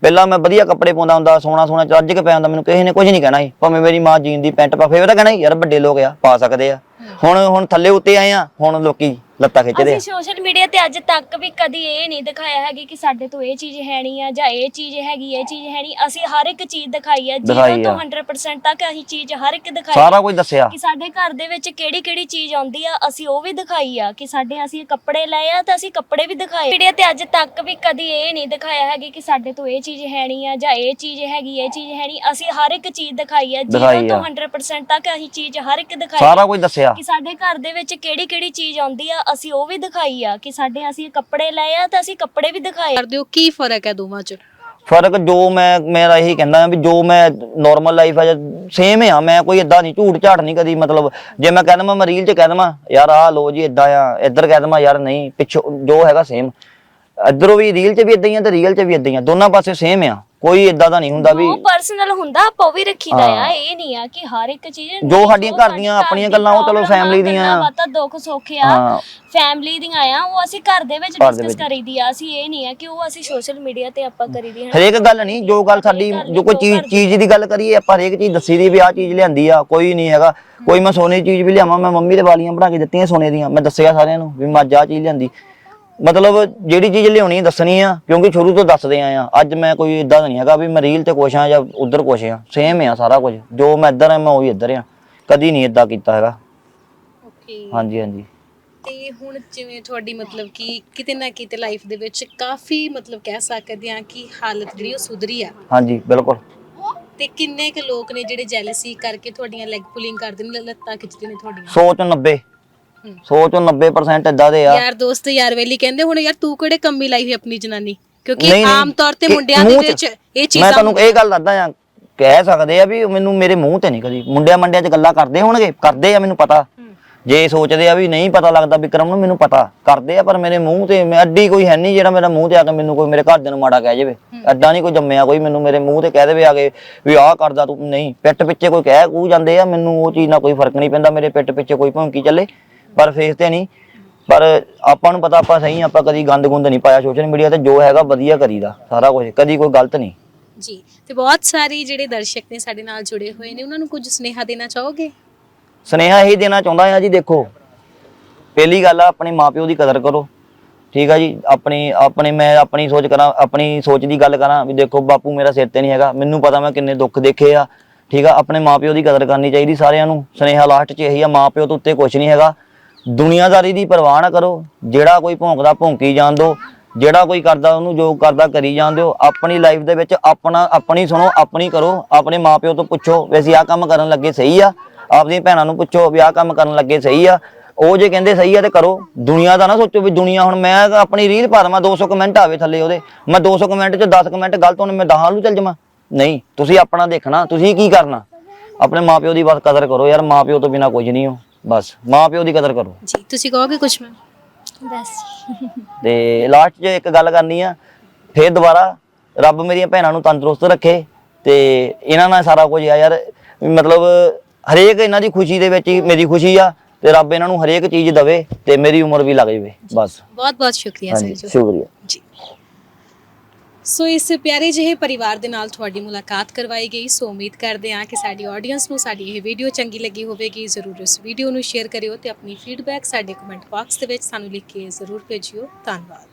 ਪਹਿਲਾਂ ਮੈਂ ਵਧੀਆ ਕੱਪੜੇ ਪਾਉਂਦਾ ਹੁੰਦਾ ਸੋਨਾ ਸੋਨਾ ਚੱਜ ਕੇ ਪਿਆ ਹੁੰਦਾ ਮੈਨੂੰ ਕਿਸੇ ਨੇ ਕੁਝ ਨਹੀਂ ਕਹਿਣਾ ਸੀ। ਭਾਵੇਂ ਮੇਰੀ ਮਾਂ ਜੀਨ ਦੀ ਪੈਂਟ ਪਾ ਫੇਰ ਤਾਂ ਕਹਿਣਾ ਸੀ, ਯਾਰ ਵੱਡੇ ਲੋਕ ਆ ਪਾ ਸਕਦੇ ਆ। ਹੁਣ ਹੁਣ ਥੱਲੇ ਉੱਤੇ ਆਏ ਆ ਹੁਣ ਲੋਕੀ ਲੱਤਾਂ ਖਿੱਚਦੇ ਆ। ਅਸੀਂ ਸੋਸ਼ਲ ਮੀਡੀਆ ਤੇ ਅੱਜ ਤੱਕ ਵੀ ਕਦੀ ਇਹ ਨਹੀਂ ਦਿਖਾਇਆ ਹੈ ਕਿ ਸਾਡੇ ਤੋਂ ਇਹ ਚੀਜ਼ ਹੈ ਨਹੀਂ ਆ ਜਾਂ ਇਹ ਚੀਜ਼ ਹੈਗੀ ਇਹ ਚੀਜ਼ ਹੈ ਨਹੀਂ ਅਸੀਂ ਹਰ ਇੱਕ ਚੀਜ਼ ਦਿਖਾਈ ਦਿਖਾਈ ਜੀਰੋ ਤੋਂ ਆ। 100% ਤੱਕ ਅਸੀਂ ਚੀਜ਼ ਹਰ ਇੱਕ ਦਿਖਾਈ ਸਾਰਾ ਕੁਝ ਦੱਸਿਆ। ਕਿ ਸਾਡੇ ਘਰ ਦੇ ਵਿੱਚ ਕਿਹੜੀ ਕਿਹੜੀ ਚੀਜ਼ ਆਉਂਦੀ ਆ ਅਸੀਂ ਉਹ ਵੀ ਦਿਖਾਈ ਆ। ਕਿ ਸਾਡੇ ਅਸੀਂ ਕੱਪੜੇ ਲਏ ਆ ਤਾਂ ਅਸੀਂ ਕੱਪੜੇ ਵੀ ਦਿਖਾਏ। ਮੀਡੀਆ ਤੇ ਅੱਜ ਤੱਕ ਵੀ ਕਦੀ ਇਹ ਨਹੀਂ ਦਿਖਾਇਆ ਹੈ ਕਿ ਸਾਡੇ ਤੋਂ ਇਹ ਚੀਜ਼ ਹੈ ਨਹੀਂ ਆ ਜਾਂ ਇਹ ਚੀਜ਼ ਹੈਗੀ ਇਹ ਚੀਜ਼ ਹੈ ਨਹੀਂ ਅਸੀਂ ਹਰ ਇੱਕ ਚੀਜ਼ ਦਿਖਾਈ ਆ ਜੀਰੋ ਦਿਖਾਈ ਤੋਂ ਆ। 100% ਤੱਕ ਅਸੀਂ ਚੀਜ਼ ਹਰ ਇੱਕ ਦਿਖਾਈ ਸਾਰਾ ਕੁਝ ਦੱਸਿਆ। ਕਿ ਸਾਡੇ ਘਰ ਦੇ ਵਿੱਚ ਕਿਹੜੀ ਕਿਹੜੀ ਚੀਜ਼ ਆਉਂਦੀ ਆ ਅਸੀਂ ਉਹ ਵੀ ਦਿਖਾਈ ਆ ਕਿ ਸਾਡੇ ਅਸੀਂ ਕੱਪੜੇ ਲਏ ਆ ਤਾਂ ਅਸੀਂ ਕੱਪੜੇ ਵੀ ਦਿਖਾਏ ਕਰਦੇ ਹੋ ਕੀ ਫ਼ਰਕ ਹੈ ਦੋਵਾਂ 'ਚ? ਫ਼ਰਕ ਜੋ ਮੈਂ ਮੇਰਾ ਇਹੀ ਕਹਿੰਦਾ ਵੀ ਜੋ ਮੈਂ ਨਾਰਮਲ ਲਾਈਫ ਹੈ ਸੇਮ ਆ ਮੈਂ ਕੋਈ ਇਦਾਂ ਨਹੀਂ ਝੂਠ ਝਾੜ ਨਹੀਂ ਕਦੀ ਮਤਲਬ ਜੇ ਮੈਂ ਕਹਿ ਦਵਾਂ ਮੈਂ ਰੀਲ 'ਚ ਕਹਿ ਦਵਾਂ ਯਾਰ ਆਹ ਲੋ ਜੀ ਇਦਾਂ ਆ ਇੱਧਰ ਕਹਿ ਦਵਾਂ ਯਾਰ ਨਹੀਂ ਪਿੱਛੋਂ ਜੋ ਹੈਗਾ ਸੇਮ ਇੱਧਰੋਂ ਵੀ ਰੀਲ 'ਚ ਵੀ ਇਦਾਂ ਹੀ ਆ ਤੇ ਰੀਅਲ 'ਚ ਵੀ ਇਦਾਂ ਹੀ ਆ ਦੋਨਾਂ ਪਾਸੇ ਸੇਮ ਆ। ਕੋਈ ਇਦਾਂ ਦਾ ਨਹੀਂ ਹੁੰਦਾ ਵੀ ਉਹ ਪਰਸਨਲ ਹੁੰਦਾ ਆਪਾਂ ਉਹ ਵੀ ਰੱਖੀਦਾ। ਆ ਇਹ ਨਹੀਂ ਆ ਕਿ ਹਰ ਇੱਕ ਚੀਜ਼ ਜੋ ਸਾਡੀਆਂ ਘਰ ਦੀਆਂ ਆਪਣੀਆਂ ਗੱਲਾਂ ਉਹ ਚਲੋ ਆ, family ਦੀਆਂ ਆ। ਬਾਤਾਂ ਦੁੱਖ ਸੁੱਖ ਆ। ਫੈਮਿਲੀ ਦੀਆਂ ਆ ਉਹ ਅਸੀਂ ਘਰ ਦੇ ਵਿੱਚ ਡਿਸਕਸ। ਕਰੀਦੀ ਆ ਅਸੀਂ ਇਹ ਨਹੀਂ ਆ ਕਿ ਉਹ ਅਸੀਂ ਸੋਸ਼ਲ ਮੀਡੀਆ ਤੇ ਆਪਾਂ ਕਰੀਦੀ ਹੈ ਹਰੇਕ ਗੱਲ ਨਹੀਂ ਜੋ ਗੱਲ ਸਾਡੀ ਜੋ ਕੋਈ ਚੀਜ਼ ਚੀਜ਼ ਦੀ ਗੱਲ ਕਰੀਏ ਆਪਾਂ ਹਰੇਕ ਚੀਜ਼ ਦੱਸੀ ਦੀ ਵੀ ਆਹ ਚੀਜ਼ ਲਿਆਂਦੀ ਆ ਕੋਈ ਨਹੀਂ ਹੈਗਾ ਕੋਈ ਮੈਂ ਸੋਨੇ ਦੀ ਚੀਜ਼ ਵੀ ਲਿਆਵਾਂ ਮੈਂ ਮੰਮੀ ਦੇ ਵਾਲੀਆਂ ਬਣਾ ਕੇ ਦਿੱਤੀਆਂ ਸੋਨੇ ਦੀਆਂ ਮੈਂ ਦੱਸਿਆ ਸਾਰਿਆਂ ਨੂੰ ਵੀ ਮੈਂ ਅੱਜ ਚੀਜ਼ ਲਿਆਂਦੀ ਮਤਲਬ ਜਿਹੜੀ ਚੀਜ਼ ਲਿਆਉਣੀ ਦੱਸਣੀ ਆ ਕਿਉਂਕਿ ਸ਼ੁਰੂ ਤੋਂ ਦੱਸਦੇ ਆਏ ਆ। ਅੱਜ ਮੈਂ ਕੋਈ ਇਦਾਂ ਨਹੀਂ ਹੈਗਾ ਵੀ ਮੈਂ ਰੀਲ ਤੇ ਕੁਛ ਆ ਜਾਂ ਉਧਰ ਕੁਛ ਆ। ਸੇਮ ਆ ਸਾਰਾ ਕੁਝ। ਜੋ ਮੈਂ ਇੱਧਰ ਆ ਮੈਂ ਉਹੀ ਇੱਧਰ ਆ। ਕਦੀ ਨਹੀਂ ਇਦਾਂ ਕੀਤਾ ਹੈਗਾ। ਓਕੇ ਹਾਂਜੀ ਹਾਂਜੀ। ਤੇ ਹੁਣ ਜਿਵੇਂ ਤੁਹਾਡੀ ਮਤਲਬ ਕਿ ਕਿਤੇ ਨਾ ਕਿਤੇ ਲਾਈਫ ਦੇ ਵਿੱਚ ਕਾਫੀ ਮਤਲਬ ਕਹਿ ਸਕਦੇ ਆ ਕਿ ਹਾਲਤ ਜਿਹੜੀ ਉਹ ਸੁਧਰੀ ਆ। ਹਾਂਜੀ ਬਿਲਕੁਲ। ਤੇ ਕਿੰਨੇ ਕੁ ਲੋਕ ਨੇ ਜਿਹੜੇ ਜੈਲਸੀ ਕਰਕੇ ਤੁਹਾਡੀਆਂ ਲੈਗ ਪੁਲਿੰਗ ਕਰਦੇ ਨੇ ਲੱਤਾਂ ਖਿੱਚਦੇ ਨੇ ਤੁਹਾਡੀਆਂ? 100 ਚੋਂ 90 ਹੂੰ। 100 ਚੋਂ 90% ਇਦਾਂ ਦੇ ਆ। ਯਾਰ ਦੋਸਤ ਯਾਰ ਵੇਲੀ ਕਹਿੰਦੇ ਹੁਣ ਯਾਰ ਤੂੰ ਕਿਹੜੇ ਕੰਮੀ ਲਾਈ ਹੈ ਆਪਣੀ ਜਨਾਨੀ? ਕਿਉਂਕਿ ਆਮ ਤੌਰ ਤੇ ਮੁੰਡਿਆਂ ਦੇ ਵਿੱਚ ਇਹ ਮੈਂ ਚੀਜ਼ਾਂ ਤੁਹਾਨੂੰ ਇਹ ਗੱਲ ਦੱਸਦਾ ਆ ਕਹਿ ਸਕਦੇ ਆ ਵੀ ਮੈਨੂੰ ਮੇਰੇ ਮੂੰਹ ਤੇ ਨਹੀਂ ਕਦੀ। ਮੁੰਡਿਆਂ ਮੰਡਿਆਂ 'ਚ ਗੱਲਾਂ ਕਰਦੇ ਹੋਣਗੇ? ਕਰਦੇ ਆ ਮੈਨੂੰ ਪਤਾ। ਜੇ ਸੋਚਦੇ ਆ ਵੀ ਨਹੀਂ ਪਤਾ ਲੱਗਦਾ ਵਿਕਰਮ ਨੂੰ ਮੈਨੂੰ ਪਤਾ। ਕਰਦੇ ਆ ਪਰ ਮੇਰੇ ਮੂੰਹ ਤੇ ਮੈਂ ਅੱਡੀ ਕੋਈ ਹੈ ਨਹੀਂ ਜਿਹੜਾ ਮੇਰਾ ਮੂੰਹ ਤੇ ਆ ਕੇ ਮੈਨੂੰ ਕੋਈ ਮੇਰੇ ਘਰਦਿਆਂ ਨੂੰ ਮਾੜਾ ਕਹਿ ਜਾਵੇ। ਐਦਾਂ ਨਹੀਂ ਕੋਈ ਜੰਮਿਆ ਕੋਈ ਮੈਨੂੰ ਮੇਰੇ ਮੂੰਹ ਤੇ ਕਹਿ ਦੇਵੇ ਆ ਕੇ ਵੀ ਆਹ ਕਰਦਾ ਤੂੰ। ਨਹੀਂ ਪਿੱਠ ਪਿੱਛੇ ਕੋਈ ਕਹਿ ਕੂ ਜਾਂਦੇ ਆ ਮੈਨੂੰ ਉਹ ਚੀਜ਼ ਨਾਲ ਕੋਈ ਫ਼ਰਕ ਨਹੀਂ ਪੈਂਦਾ। ਮੇਰੇ ਪਿੱਠ ਪਿੱਛੇ ਕੋਈ ਭੌਂਕੀ ਚੱਲੇ। ਪਰ ਫੇਸ ਤੇ ਨਹੀਂ। ਪਰ ਆਪਾਂ ਨੂੰ ਪਤਾ ਆਪਾਂ ਸਹੀ ਆਪਾਂ ਕਦੀ ਗੰਦ ਗੁੰਦ ਨਹੀਂ ਪਾਇਆ ਸੋਸ਼ਲ ਮੀਡੀਆ ਤੇ ਜੋ ਹੈਗਾ ਵਧੀਆ ਕਰੀਦਾ ਸਾਰਾ ਕੁਝ ਕਦੀ ਕੋਈ ਗਲਤ ਨਹੀਂ। ਜੀ ਤੇ ਬਹੁਤ ਸਾਰੇ ਜਿਹੜੇ ਦਰਸ਼ਕ ਨੇ ਸਾਡੇ ਨਾਲ ਜੁੜੇ ਹੋਏ ਨੇ ਉਹਨਾਂ ਨੂੰ ਕੁਝ ਸੁਨੇਹਾ ਦੇਣਾ ਚਾਹੋਗੇ? ਸੁਨੇਹਾ ਇਹੀ ਦੇਣਾ ਚਾਹੁੰਦਾ ਆ ਜੀ ਦੇਖੋ ਪਹਿਲੀ ਗੱਲ ਆ ਆਪਣੇ ਮਾਪਿਓ ਦੀ ਕਦਰ ਕਰੋ। ਠੀਕ ਆ ਜੀ ਆਪਣੀ ਆਪਣੇ ਮੈਂ ਆਪਣੀ ਸੋਚ ਕਰਾਂ ਆਪਣੀ ਸੋਚ ਦੀ ਗੱਲ ਕਰਾਂ ਵੀ ਦੇਖੋ ਬਾਪੂ ਮੇਰਾ ਸਿਰ ਤੇ ਨਹੀਂ ਹੈਗਾ ਮੈਨੂੰ ਪਤਾ ਮੈਂ ਕਿੰਨੇ ਦੁੱਖ ਦੇਖੇ ਆ। ਠੀਕ ਆ ਆਪਣੇ ਮਾਪਿਓ ਦੀ ਕਦਰ ਕਰਨੀ ਚਾਹੀਦੀ ਸਾਰਿਆਂ ਨੂੰ। ਸਨੇਹਾ ਲਾਸਟ 'ਚ ਇਹੀ ਆ ਮਾਪਿਓ ਤੋਂ ਉੱਤੇ ਕੁਝ ਨਹੀਂ ਹੈਗਾ। ਦੁਨੀਆਦਾਰੀ ਦੀ ਪਰਵਾਹ ਨਾ ਕਰੋ। ਜਿਹੜਾ ਕੋਈ ਭੌਂਕਦਾ, ਭੌਂਕੀ ਜਾਣ ਦਿਓ ਜਿਹੜਾ ਕੋਈ ਕਰਦਾ, ਉਹਨੂੰ ਜੋ ਕਰਦਾ, ਕਰੀ ਜਾਣ ਦਿਓ। ਆਪਣੀ ਲਾਈਫ ਦੇ ਵਿੱਚ ਆਪਣਾ, ਆਪਣੀ ਸੁਣੋ, ਆਪਣੀ ਕਰੋ। ਆਪਣੇ ਮਾਪਿਓ ਤੋਂ ਪੁੱਛੋ, ਵੀ ਅਸੀਂ ਆਹ ਕੰਮ ਕਰਨ ਲੱਗੇ ਸਹੀ ਆ? ਆਪਦੀਆਂ ਭੈਣਾਂ ਨੂੰ ਪੁੱਛੋ ਵੀ ਆਹ ਕੰਮ ਕਰਨ ਲੱਗੇ ਸਹੀ ਆ? ਉਹ ਜੇ ਕਹਿੰਦੇ ਸਹੀ ਆ ਤੇ ਕਰੋ। ਦੁਨੀਆ ਦਾ ਨਾ ਸੋਚੋ ਵੀ ਦੁਨੀਆ ਹੁਣ ਮੈਂ ਆਪਣੀ ਰੀਲ ਪਾ ਦੇਵਾਂ 200 ਕਮੈਂਟ ਆਵੇ ਥੱਲੇ ਉਹਦੇ। ਮੈਂ 200 ਕਮੈਂਟ 'ਚ 10 ਕਮੈਂਟ ਗਲਤ ਹੋਣ, ਮੈਂ 10 ਨੂੰ ਚੱਲ ਜਾਵਾਂ। ਨਹੀਂ, ਤੁਸੀਂ ਆਪਣਾ ਦੇਖਣਾ, ਤੁਸੀਂ ਕੀ ਕਰਨਾ? ਆਪਣੇ ਮਾਪਿਓ ਦੀ ਬਸ ਕਦਰ ਕਰੋ ਯਾਰ, ਮਾਪਿਓ ਤੋਂ ਬਿਨਾ ਕੁਝ ਨਹੀਂ ਹੋ। ਬਸ ਮਾਪਿਓ ਦੀ ਕਦਰ ਕਰੋ। ਜੀ ਤੁਸੀਂ ਕਹੋਗੇ ਕੁਝ ਮੈਂ ਬਸ। ਤੇ ਲਾਸਟ 'ਚ ਇੱਕ ਗੱਲ ਕਰਨੀ ਆ ਫੇਰ ਦੁਬਾਰਾ ਰੱਬ ਮੇਰੀਆਂ ਭੈਣਾਂ ਨੂੰ ਤੰਦਰੁਸਤ ਰੱਖੇ ਤੇ ਇਹਨਾਂ ਨਾਲ ਸਾਰਾ ਕੁਝ ਆ ਯਾਰ। ਮਤਲਬ ਹਰੇਕ ਇਹਨਾਂ ਦੀ ਖੁਸ਼ੀ ਦੇ ਵਿੱਚ ਹੀ ਮੇਰੀ ਖੁਸ਼ੀ ਆ ਤੇ ਰੱਬ ਇਹਨਾਂ ਨੂੰ ਹਰੇਕ ਚੀਜ਼ ਦਵੇ ਤੇ ਮੇਰੀ ਉਮਰ ਵੀ ਲੱਗ ਜਾਵੇ ਬਸ। ਬਹੁਤ ਬਹੁਤ ਸ਼ੁਕਰੀਆ ਸਰ ਜੀ। ਸ਼ੁਕਰੀਆ। ਜੀ। ਸੋ ਇਸ ਪਿਆਰੇ ਜਿਹੇ ਪਰਿਵਾਰ ਦੇ ਨਾਲ ਤੁਹਾਡੀ ਮੁਲਾਕਾਤ ਕਰਵਾਈ ਗਈ। ਸੋ ਉਮੀਦ ਕਰਦੇ ਹਾਂ ਕਿ ਸਾਡੀ ਆਡੀਅנס ਨੂੰ ਸਾਡੀ ਇਹ ਵੀਡੀਓ ਚੰਗੀ ਲੱਗੀ ਹੋਵੇਗੀ। ਜ਼ਰੂਰ ਇਸ ਵੀਡੀਓ ਨੂੰ ਸ਼ੇਅਰ ਕਰਿਓ ਤੇ ਆਪਣੀ ਫੀਡਬੈਕ ਸਾਡੇ ਕਮੈਂਟ ਬਾਕਸ ਦੇ ਵਿੱਚ ਸਾਨੂੰ ਲਿਖ ਕੇ ਜ਼ਰੂਰ ਭੇਜਿਓ। ਧੰਨਵਾਦ।